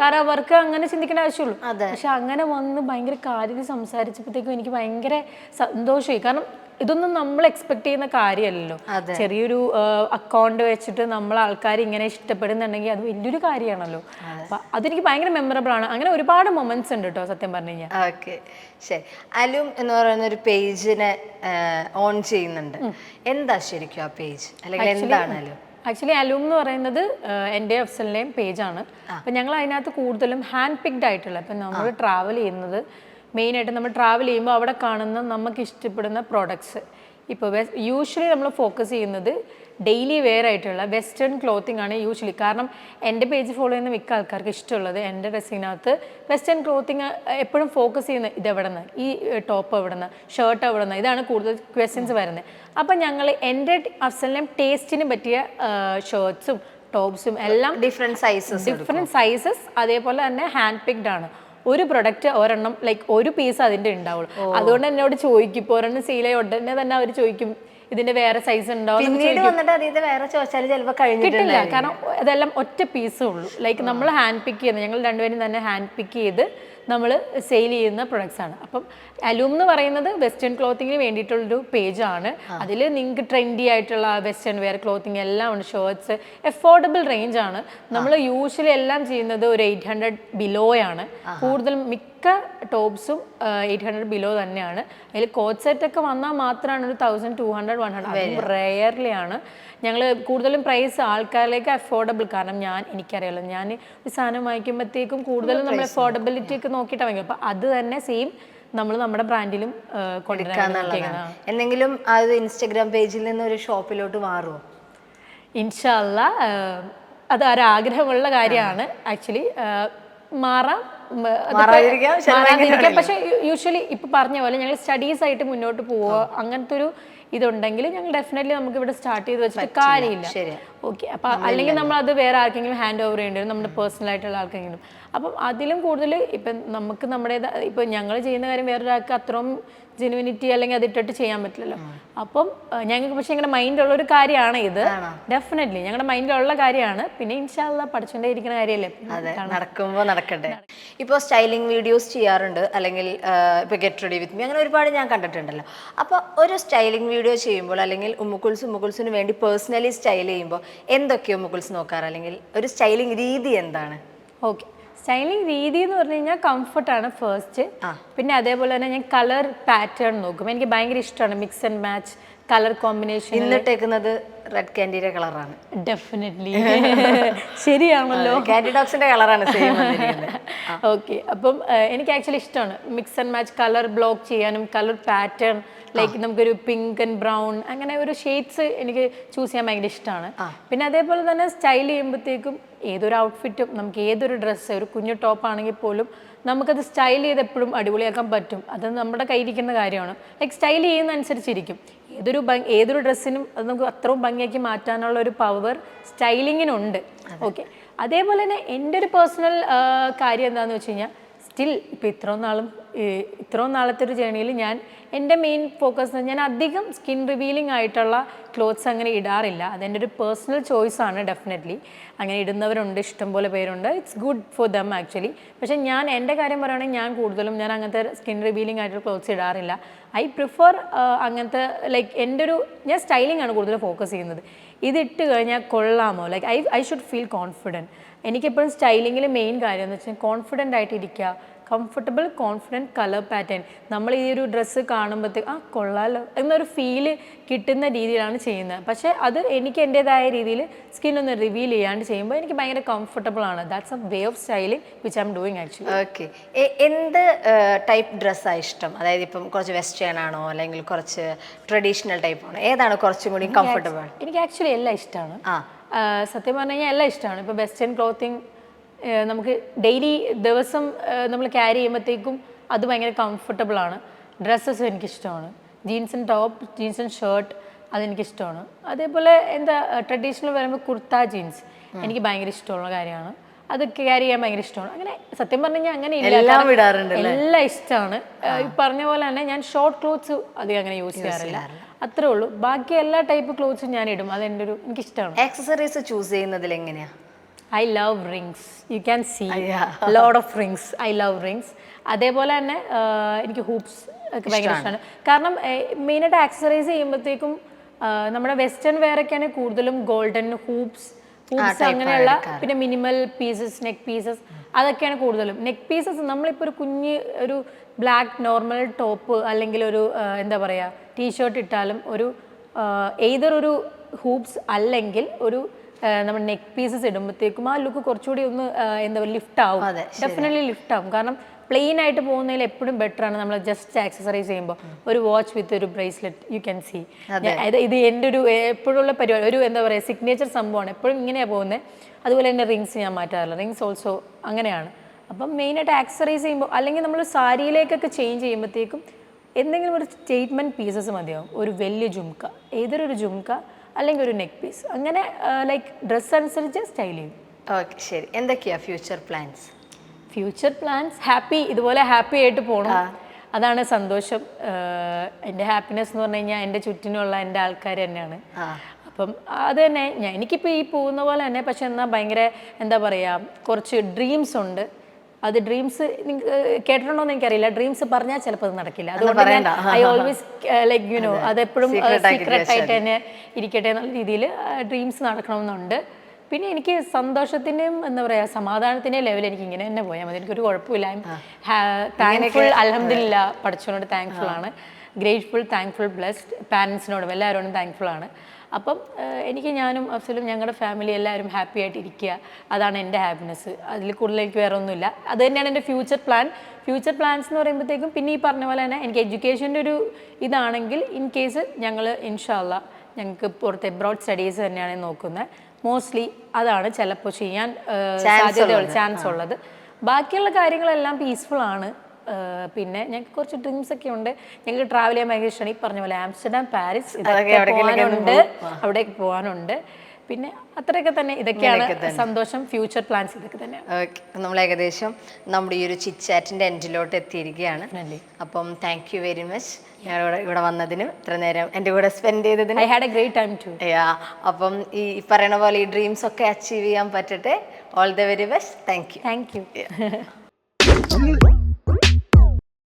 കാരണം അവർക്ക് അങ്ങനെ ചിന്തിക്കേണ്ട ആവശ്യമുള്ളൂ. പക്ഷെ അങ്ങനെ വന്ന് ഭയങ്കര കാര്യത്തിൽ സംസാരിച്ചപ്പോഴത്തേക്കും എനിക്ക് ഭയങ്കര സന്തോഷമായി. കാരണം ഇതൊന്നും നമ്മൾ എക്സ്പെക്ട് ചെയ്യുന്ന കാര്യമല്ലല്ലോ. ചെറിയൊരു അക്കൗണ്ട് വെച്ചിട്ട് നമ്മൾ ആൾക്കാർ ഇങ്ങനെ ഇഷ്ടപ്പെടുന്നുണ്ടെങ്കിൽ അത് വലിയൊരു കാര്യമാണല്ലോ. അപ്പൊ അതെനിക്ക് ഭയങ്കര മെമ്മറബിൾ ആണ്. അങ്ങനെ ഒരുപാട് മൊമെന്റ്സ് ഉണ്ട് കേട്ടോ സത്യം പറഞ്ഞു കഴിഞ്ഞാൽ
ഓക്കെ. ശരി. അലും എന്ന് പറയുന്ന ഒരു പേജിനെ ഓൺ ചെയ്യുന്നുണ്ട്. എന്താ ശരിക്കും ആ പേജ് അല്ലെങ്കിൽ എന്താണ് അലു?
ആക്ച്വലി അലൂം എന്ന് പറയുന്നത് എന്റെ എഫ്സലിന്റെയും പേജാണ്. അപ്പം ഞങ്ങൾ അതിനകത്ത് കൂടുതലും ഹാൻഡ് പിക്ഡ് ആയിട്ടുള്ള ഇപ്പം നമ്മൾ ട്രാവൽ ചെയ്യുന്നത് മെയിനായിട്ട് നമ്മൾ ട്രാവൽ ചെയ്യുമ്പോൾ അവിടെ കാണുന്ന നമുക്ക് ഇഷ്ടപ്പെടുന്ന പ്രോഡക്ട്സ് ഇപ്പോൾ യൂഷ്വലി നമ്മൾ ഫോക്കസ് ചെയ്യുന്നത് ഡെയിലി വെയർ ആയിട്ടുള്ള വെസ്റ്റേൺ ക്ലോത്തിങ് ആണ് യൂഷ്വലി. കാരണം എന്റെ പേജ് ഫോളോ ചെയ്യുന്ന മിക്ക ആൾക്കാർക്ക് ഇഷ്ടമുള്ളത് എന്റെ ഡ്രസ്സിനകത്ത് വെസ്റ്റേൺ ക്ലോത്തിങ് എപ്പോഴും ഫോക്കസ് ചെയ്യുന്ന ഇത് എവിടെ നിന്ന് ഈ ടോപ്പ് എവിടെ നിന്ന് ഷർട്ട് എവിടെ നിന്ന് ഇതാണ് കൂടുതൽ ക്വസ്റ്റ്യൻസ് വരുന്നത്. അപ്പം ഞങ്ങൾ എന്റെ അഫ്സലിനും ടേസ്റ്റിന് പറ്റിയ ഷർട്ട്സും ടോപ്സും എല്ലാം
ഡിഫറെന്റ് സൈസസ്
ഡിഫറെന്റ് സൈസസ് അതേപോലെ തന്നെ ഹാൻഡ് പിക്ഡ് ആണ്. ഒരു പ്രൊഡക്റ്റ് ഒരെണ്ണം ലൈക്ക് ഒരു പീസ് അതിന്റെ ഉണ്ടാവുള്ളൂ. അതുകൊണ്ട് എന്നോട് ചോദിക്കും ഇപ്പോൾ ഒരെണ്ണം സീലായി ഉടനെ തന്നെ അവർ ചോദിക്കും ഇതിന്റെ വേറെ സൈസ് ഉണ്ടോ
പിന്നീട് വന്നിട്ട് അതിന്റെ വേറെ ചോദിച്ചാൽ ചിലപ്പോൾ കഴിഞ്ഞിട്ടില്ല
കിട്ടില്ല കാരണം അതെല്ലാം ഒറ്റ പീസേ ഉള്ളൂ. ലൈക്ക് നമ്മൾ ഹാൻഡ് പിക്ക് ചെയ്യുന്നത് ഞങ്ങൾ രണ്ടുപേരും തന്നെ ഹാൻഡ് പിക്ക് ചെയ്ത് നമ്മൾ സെയിൽ ചെയ്യുന്ന പ്രൊഡക്ട്സ് ആണ്. അപ്പം അലൂം എന്ന് പറയുന്നത് വെസ്റ്റേൺ ക്ലോത്തിങ്ങിന് വേണ്ടിയിട്ടുള്ളൊരു പേജാണ് അതിൽ നിങ്ങൾക്ക് ട്രെൻഡി ആയിട്ടുള്ള വെസ്റ്റേൺ വെയർ ക്ലോത്തിങ് എല്ലാം ഉണ്ട്. ഷർട്ട്സ് എഫോർഡബിൾ റേഞ്ച് ആണ്. നമ്മൾ യൂഷ്വലി എല്ലാം ചെയ്യുന്നത് ഒരു എയ്റ്റ് ഹൺഡ്രഡ് ബിലോയാണ് കൂടുതലും മിക്ക ടോപ്സും എയ്റ്റ് ഹൺഡ്രഡ് ബിലോ തന്നെയാണ്. അതിൽ കോച്ച് സെറ്റ് ഒക്കെ വന്നാൽ മാത്രമാണ് ഒരു thousand two hundred one hundred rarely ആണ്. ഞങ്ങൾ കൂടുതലും പ്രൈസ് ആൾക്കാരിലേക്ക് അഫോർഡബിൾ കാരണം ഞാൻ എനിക്കറിയാലോ ഞാൻ ഒരു സാധനം വാങ്ങിക്കുമ്പോഴത്തേക്കും കൂടുതലും നമ്മൾ അഫോർഡബിലിറ്റി ഒക്കെ നോക്കിയിട്ടാണ് വാങ്ങിക്കുക അപ്പം അത് തന്നെ സെയിം നമ്മൾ നമ്മുടെ ബ്രാൻഡിലും കൊടുക്കാന്നുള്ളതാണ്
എന്തെങ്കിലും അത് ഇൻസ്റ്റഗ്രാം പേജിൽ നിന്ന് ഒരു ഷോപ്പിലോട്ട് മാറുമോ
ഇൻഷല്ല അത് ഒരാഗ്രഹമുള്ള കാര്യമാണ്. ആക്ച്വലി മാറാം. പക്ഷെ യൂഷ്വലി ഇപ്പൊ പറഞ്ഞ പോലെ ഞങ്ങൾ സ്റ്റഡീസ് ആയിട്ട് മുന്നോട്ട് പോവുക. അങ്ങനത്തെ ഒരു ഇതുണ്ടെങ്കിൽ ഞങ്ങൾ ഡെഫിനറ്റ്ലി നമുക്ക് ഇവിടെ സ്റ്റാർട്ട് ചെയ്ത് വെച്ചിട്ട് കാര്യമില്ല. ഓക്കെ അപ്പോൾ അല്ലെങ്കിൽ നമ്മൾ അത് വേറെ ആർക്കെങ്കിലും ഹാൻഡ് ഓവർ ചെയ്യേണ്ടി വരും നമ്മുടെ പേഴ്സണൽ ആയിട്ടുള്ള ആർക്കെങ്കിലും അപ്പം അതിലും കൂടുതൽ ഇപ്പം നമുക്ക് നമ്മുടെ ഇപ്പം ഞങ്ങൾ ചെയ്യുന്ന കാര്യം വേറൊരാൾക്ക് അത്രയും ജെനുവിനിറ്റി അല്ലെങ്കിൽ അത് ഇട്ടിട്ട് ചെയ്യാൻ പറ്റില്ലല്ലോ. അപ്പം ഞങ്ങൾക്ക് പക്ഷേ ഞങ്ങളുടെ മൈൻഡുള്ള ഒരു കാര്യമാണ് ഇത്. ഡെഫിനറ്റ്ലി ഞങ്ങളുടെ മൈൻഡിലുള്ള കാര്യമാണ്. പിന്നെ ഇൻഷാല്ല പഠിച്ചുകൊണ്ടേ ഇരിക്കുന്ന കാര്യമല്ലേ
നടക്കുമ്പോൾ നടക്കട്ടെ. ഇപ്പോൾ സ്റ്റൈലിംഗ് വീഡിയോസ് ചെയ്യാറുണ്ട്. അല്ലെങ്കിൽ ഇപ്പോൾ ഗെറ്റ് റെഡി വിത്ത് മീ അങ്ങനെ ഒരുപാട് ഞാൻ കണ്ടിട്ടുണ്ടല്ലോ. അപ്പോൾ ഒരു സ്റ്റൈലിംഗ് വീഡിയോ ചെയ്യുമ്പോൾ അല്ലെങ്കിൽ ഉമ്മുക്കുൽസ് ഉമ്മുക്കുൽസിന് വേണ്ടി പേഴ്സണലി സ്റ്റൈൽ ചെയ്യുമ്പോൾ എന്തൊക്കെയോ മുകുൾസ് നോക്കാറ്? അല്ലെങ്കിൽ ഒരു സ്റ്റൈലിംഗ് രീതി എന്താണ്?
ഓക്കെ. സ്റ്റൈലിംഗ് രീതി എന്ന് പറഞ്ഞു കഴിഞ്ഞാൽ കംഫർട്ടാണ് ഫസ്റ്റ് പിന്നെ അതേപോലെ തന്നെ ഞാൻ കളർ പാറ്റേൺ നോക്കും. എനിക്ക് ഭയങ്കര ഇഷ്ടമാണ് mix and match colour combination
ഇന്നിട്ടേക്കുന്നത് red കാൻഡിയുടെ കളറാണ്.
ഡെഫിനറ്റ്ലി ശരിയാണല്ലോ.
കാൻഡിഡോക്സിന്റെ കളറാണ് സെയിം
ഓക്കെ അപ്പം എനിക്ക് ആക്ച്വലി ഇഷ്ടമാണ്. Mix and match colour block ചെയ്യാനും കളർ പാറ്റേൺ ലൈക്ക് നമുക്കൊരു പിങ്ക് ആൻഡ് ബ്രൗൺ അങ്ങനെ ഒരു ഷെയ്ഡ്സ് എനിക്ക് ചൂസ് ചെയ്യാൻ ഭയങ്കര ഇഷ്ടമാണ്. പിന്നെ അതേപോലെ തന്നെ സ്റ്റൈൽ ചെയ്യുമ്പോഴത്തേക്കും ഏതൊരു ഔട്ട്ഫിറ്റും നമുക്ക് ഏതൊരു ഡ്രസ്സ് ഒരു കുഞ്ഞു ടോപ്പ് ആണെങ്കിൽ പോലും നമുക്കത് സ്റ്റൈൽ ചെയ്ത് എപ്പോഴും അടിപൊളിയാക്കാൻ പറ്റും. അത് നമ്മുടെ കയ്യിലിരിക്കുന്ന കാര്യമാണ്. ലൈക്ക് സ്റ്റൈൽ ചെയ്യുന്ന അനുസരിച്ചിരിക്കും ഏതൊരു ഭംഗി ഏതൊരു ഡ്രസ്സിനും അത് നമുക്ക് അത്രയും ഭംഗിയാക്കി മാറ്റാനുള്ള ഒരു പവർ സ്റ്റൈലിങ്ങിനുണ്ട് ഓക്കെ അതേപോലെ തന്നെ എന്റെ ഒരു പേഴ്സണൽ കാര്യം എന്താണെന്ന് വെച്ച് കഴിഞ്ഞാൽ സ്റ്റിൽ ഇപ്പോൾ ഇത്രയും നാളും ഇത്രയും നാളത്തെ ഒരു ജേണിയിൽ ഞാൻ എന്റെ മെയിൻ ഫോക്കസ് ഞാൻ അധികം സ്കിൻ റിവീലിംഗ് ആയിട്ടുള്ള ക്ലോത്ത്സ് അങ്ങനെ ഇടാറില്ല. അതെന്റെ ഒരു പേഴ്സണൽ ആണ് ഡെഫിനറ്റ്ലി അങ്ങനെ ഇടുന്നവരുണ്ട് ഇഷ്ടംപോലെ പേരുണ്ട്. It's good for them actually പക്ഷേ ഞാൻ എന്റെ കാര്യം പറയുകയാണെങ്കിൽ ഞാൻ കൂടുതലും ഞാൻ അങ്ങനത്തെ സ്കിൻ റിവീലിംഗ് ആയിട്ടുള്ള ക്ലോത്ത്സ് ഇടാറില്ല. ഐ പ്രിഫർ അങ്ങനത്തെ ലൈക്ക് എന്റെ ഒരു ഞാൻ സ്റ്റൈലിംഗ് ആണ് കൂടുതൽ ഫോക്കസ് ചെയ്യുന്നത്. ഇതിട്ട് കഴിഞ്ഞാൽ കൊള്ളാമോ? Like I I should feel confident എനിക്കെപ്പോഴും സ്റ്റൈലിങ്ങിൽ മെയിൻ കാര്യം എന്ന് വെച്ചാൽ കോൺഫിഡന്റ് ആയിട്ട് ഇരിക്കുക കംഫർട്ടബിൾ കോൺഫിഡന്റ് കളർ പാറ്റേൺ നമ്മൾ ഈ ഒരു ഡ്രസ്സ് കാണുമ്പോഴത്തേക്ക് ആ കൊള്ളാലോ എന്നൊരു ഫീൽ കിട്ടുന്ന രീതിയിലാണ് ചെയ്യുന്നത്. പക്ഷേ അത് എനിക്ക് എന്റെതായ രീതിയിൽ സ്കിൻ ഒന്ന് റിവീൽ ചെയ്യാണ്ട് ചെയ്യുമ്പോൾ എനിക്ക് ഭയങ്കര കംഫർട്ടബിൾ ആണ്. That's a way of styling which I'm doing actually
okay എന്ത് ടൈപ്പ് ഡ്രസ്സാണ് ഇഷ്ടം? അതായത് ഇപ്പം കുറച്ച് വെസ്റ്റേൺ ആണോ? അല്ലെങ്കിൽ കുറച്ച് ട്രഡീഷണൽ ടൈപ്പ് ആണോ? ഏതാണ് കുറച്ചും കൂടി കംഫർട്ടബിൾ
എനിക്ക് ആക്ച്വലി എല്ലാം ഇഷ്ടമാണ്.
ആ.
സത്യം പറഞ്ഞു കഴിഞ്ഞാൽ എല്ലാം ഇഷ്ടമാണ്. ഇപ്പോൾ വെസ്റ്റേൺ ക്ലോത്തിങ് നമുക്ക് ഡെയിലി ദിവസം നമ്മൾ ക്യാരി ചെയ്യുമ്പോഴത്തേക്കും അത് ഭയങ്കര കംഫർട്ടബിൾ ആണ്. ഡ്രസ്സസ് എനിക്കിഷ്ടമാണ്. Jeans and top jeans and shirt അതെനിക്കിഷ്ടമാണ്. അതേപോലെ എന്താ ട്രഡീഷണൽ വരുമ്പോൾ കുർത്ത ജീൻസ് എനിക്ക് ഭയങ്കര ഇഷ്ടമുള്ള കാര്യമാണ്. അത് ക്യാരി ചെയ്യാൻ ഭയങ്കര ഇഷ്ടമാണ്. അങ്ങനെ സത്യം പറഞ്ഞു കഴിഞ്ഞാൽ അങ്ങനെ
എല്ലാം ഇടാറുണ്ട്
എല്ലാം ഇഷ്ടമാണ് ഈ പറഞ്ഞ പോലെ തന്നെ ഞാൻ ഷോർട്ട് ക്ലോത്ത്സ് അധികം അങ്ങനെ യൂസ് ചെയ്യാറില്ല. അത്രേ ഉള്ളൂ. ബാക്കി എല്ലാ ടൈപ്പ് ക്ലോത്ത്സും ഞാൻ ഇടും. അത് എന്റെ ഒരു എനിക്കിഷ്ടമാണ്
ആക്സസറീസ് ചൂസ് ചെയ്യുന്നതിൽ എങ്ങനെയാ
I love rings you can see. Load of rings I love rings അതേപോലെ തന്നെ എനിക്ക് ഹൂപ്സ് ഒക്കെ ഭയങ്കര ഇഷ്ടമാണ് കാരണം മെയിനായിട്ട് ആക്സസറൈസ് ചെയ്യുമ്പോഴത്തേക്കും നമ്മുടെ വെസ്റ്റേൺ വെയർ ഒക്കെയാണ് കൂടുതലും ഗോൾഡൻ ഹൂപ്സ് ഹൂപ്സ് അങ്ങനെയുള്ള പിന്നെ മിനിമൽ പീസസ് നെക്ക് പീസസ് അതൊക്കെയാണ് കൂടുതലും. നെക്ക് പീസസ് നമ്മളിപ്പോൾ ഒരു കുഞ്ഞ് ഒരു ബ്ലാക്ക് നോർമൽ ടോപ്പ് അല്ലെങ്കിൽ ഒരു എന്താ പറയുക ടീഷർട്ട് ഇട്ടാലും ഒരു ഏതൊരു ഹൂപ്സ് അല്ലെങ്കിൽ ഒരു നമ്മുടെ നെക്ക് പീസസ് ഇടുമ്പോഴത്തേക്കും ആ ലുക്ക് കുറച്ചുകൂടി ഒന്ന് എന്താ പറയുക ലിഫ്റ്റ് ആവും. ഡെഫിനറ്റ്ലി ലിഫ്റ്റ് ആവും. കാരണം പ്ലെയിൻ ആയിട്ട് പോകുന്നതിൽ എപ്പോഴും ബെറ്റർ ആണ് നമ്മൾ ജസ്റ്റ് ആക്സസറൈസ് ചെയ്യുമ്പോൾ ഒരു വാച്ച് വിത്ത് ഒരു ബ്രേസ്ലെറ്റ് യു ക്യാൻ സീ ഇത് എന്റെ ഒരു എപ്പോഴുള്ള പരിപാടി ഒരു എന്താ പറയുക സിഗ്നേച്ചർ സംഭവമാണ്. എപ്പോഴും ഇങ്ങനെയാണ് പോകുന്നത് അതുപോലെ തന്നെ റിങ്സ് ഞാൻ മാറ്റാറില്ല. റിങ്സ് ഓൾസോ അങ്ങനെയാണ്. അപ്പം മെയിനായിട്ട് ആക്സസറൈസ് ചെയ്യുമ്പോൾ അല്ലെങ്കിൽ നമ്മൾ സാരിയിലേക്കൊക്കെ ചേഞ്ച് ചെയ്യുമ്പോഴത്തേക്കും എന്തെങ്കിലും ഒരു സ്റ്റേറ്റ്മെന്റ് പീസസ് മതിയാവും. ഒരു വലിയ ജുംക്ക ഏതൊരു ജുംക ജുംക്ക അല്ലെങ്കിൽ ഒരു നെക്ക് പീസ് അങ്ങനെ ലൈക്ക് ഡ്രസ്സ് അനുസരിച്ച് സ്റ്റൈൽ ചെയ്യും.
ഓക്കെ ശരി. എന്തൊക്കെയാ future plans
future plans happy ഇതുപോലെ ഹാപ്പി ആയിട്ട് പോകണം അതാണ് സന്തോഷം. എന്റെ ഹാപ്പിനെസ് എന്ന് പറഞ്ഞു കഴിഞ്ഞാൽ എന്റെ ചുറ്റിനുള്ള എന്റെ ആൾക്കാർ തന്നെയാണ്. അപ്പം അത് തന്നെ എനിക്കിപ്പോൾ ഈ പോകുന്ന പോലെ തന്നെ പക്ഷെ എന്നാൽ ഭയങ്കര എന്താ പറയുക കുറച്ച് ഡ്രീംസ് ഉണ്ട്. അത് ഡ്രീംസ് കേട്ടിട്ടുണ്ടോ എന്ന് എനിക്കറിയില്ല. ഡ്രീംസ് പറഞ്ഞാൽ ചിലപ്പോൾ അത് നടക്കില്ല. അതുകൊണ്ട് I always like you know അതെപ്പോഴും സീക്രട്ട് ആയിട്ട് തന്നെ ഇരിക്കട്ടെ എന്നുള്ള രീതിയിൽ ഡ്രീംസ് നടക്കണമെന്നുണ്ട്. പിന്നെ എനിക്ക് സന്തോഷത്തിന്റെയും എന്താ പറയുക സമാധാനത്തിന്റെയും ലെവൽ എനിക്ക് ഇങ്ങനെ തന്നെ പോയാൽ മതി. എനിക്കൊരു കുഴപ്പമില്ല. താങ്ക്ഫുൾ അലഹമില്ല പഠിച്ചവനോട് താങ്ക്ഫുൾ ആണ്. ഗ്രേറ്റ്ഫുൾ താങ്ക്ഫുൾ ബ്ലെസ്ഡ് പാരൻസിനോടും എല്ലാവരോടും താങ്ക്ഫുൾ ആണ്. അപ്പം എനിക്ക് ഞാനും അഫ്സലും ഞങ്ങളുടെ ഫാമിലി എല്ലാവരും ഹാപ്പി ആയിട്ട് ഇരിക്കുക അതാണ് എന്റെ ഹാപ്പിനെസ് അതിൽ കൂടുതൽ എനിക്ക് വേറെ ഒന്നുമില്ല. അത് തന്നെയാണ് എന്റെ ഫ്യൂച്ചർ പ്ലാൻ ഫ്യൂച്ചർ പ്ലാൻസ് എന്ന് പറയുമ്പോഴത്തേക്കും പിന്നെ ഈ പറഞ്ഞ പോലെ തന്നെ എനിക്ക് എഡ്യൂക്കേഷന്റെ ഒരു ഇതാണെങ്കിൽ ഇൻ കേസ് ഞങ്ങൾ ഇൻഷാല്ല ഞങ്ങൾക്ക് പുറത്ത് എബ്രോഡ് സ്റ്റഡീസ് തന്നെയാണ് നോക്കുന്നത് മോസ്റ്റ്ലി അതാണ് ചിലപ്പോൾ ചെയ്യാൻ സാധ്യതയുള്ള ചാൻസ് ഉള്ളത്. ബാക്കിയുള്ള കാര്യങ്ങളെല്ലാം പീസ്ഫുൾ ആണ്. പിന്നെ ഞങ്ങൾക്ക് കുറച്ച് ഡ്രീംസ് ഒക്കെ ഉണ്ട്. ഞങ്ങൾക്ക് ട്രാവൽ ചെയ്യാൻ ഭയങ്കര ഇഷ്ടമാണ് ഈ പറഞ്ഞ പോലെ ആംസ്റ്റർഡാം പാരീസ് ഇതൊക്കെ പോകാനുണ്ട്. അവിടേക്ക് പോകാനുണ്ട്. പിന്നെ അത്രയൊക്കെ തന്നെ. ഇതൊക്കെയാണ് സന്തോഷം ഫ്യൂച്ചർ പ്ലാൻസ് ഇതൊക്കെ തന്നെയാണ്.
ഓക്കെ. നമ്മൾ ഏകദേശം നമ്മുടെ ഈ ഒരു ചിറ്റാറ്റിന്റെ എൻഡിലോട്ട് എത്തിയിരിക്കുകയാണ്. അപ്പം താങ്ക് യു വെരി മച്ച് ഞാൻ ഇവിടെ വന്നതിനും ഇത്ര നേരം എന്റെ കൂടെ സ്പെൻഡ് ചെയ്തതിന്.
I had a great time too
yeah അപ്പം ഈ പറയണ പോലെ ഈ ഡ്രീംസ് ഒക്കെ അച്ചീവ് ചെയ്യാൻ പറ്റട്ടെ. All the very best thank you
thank you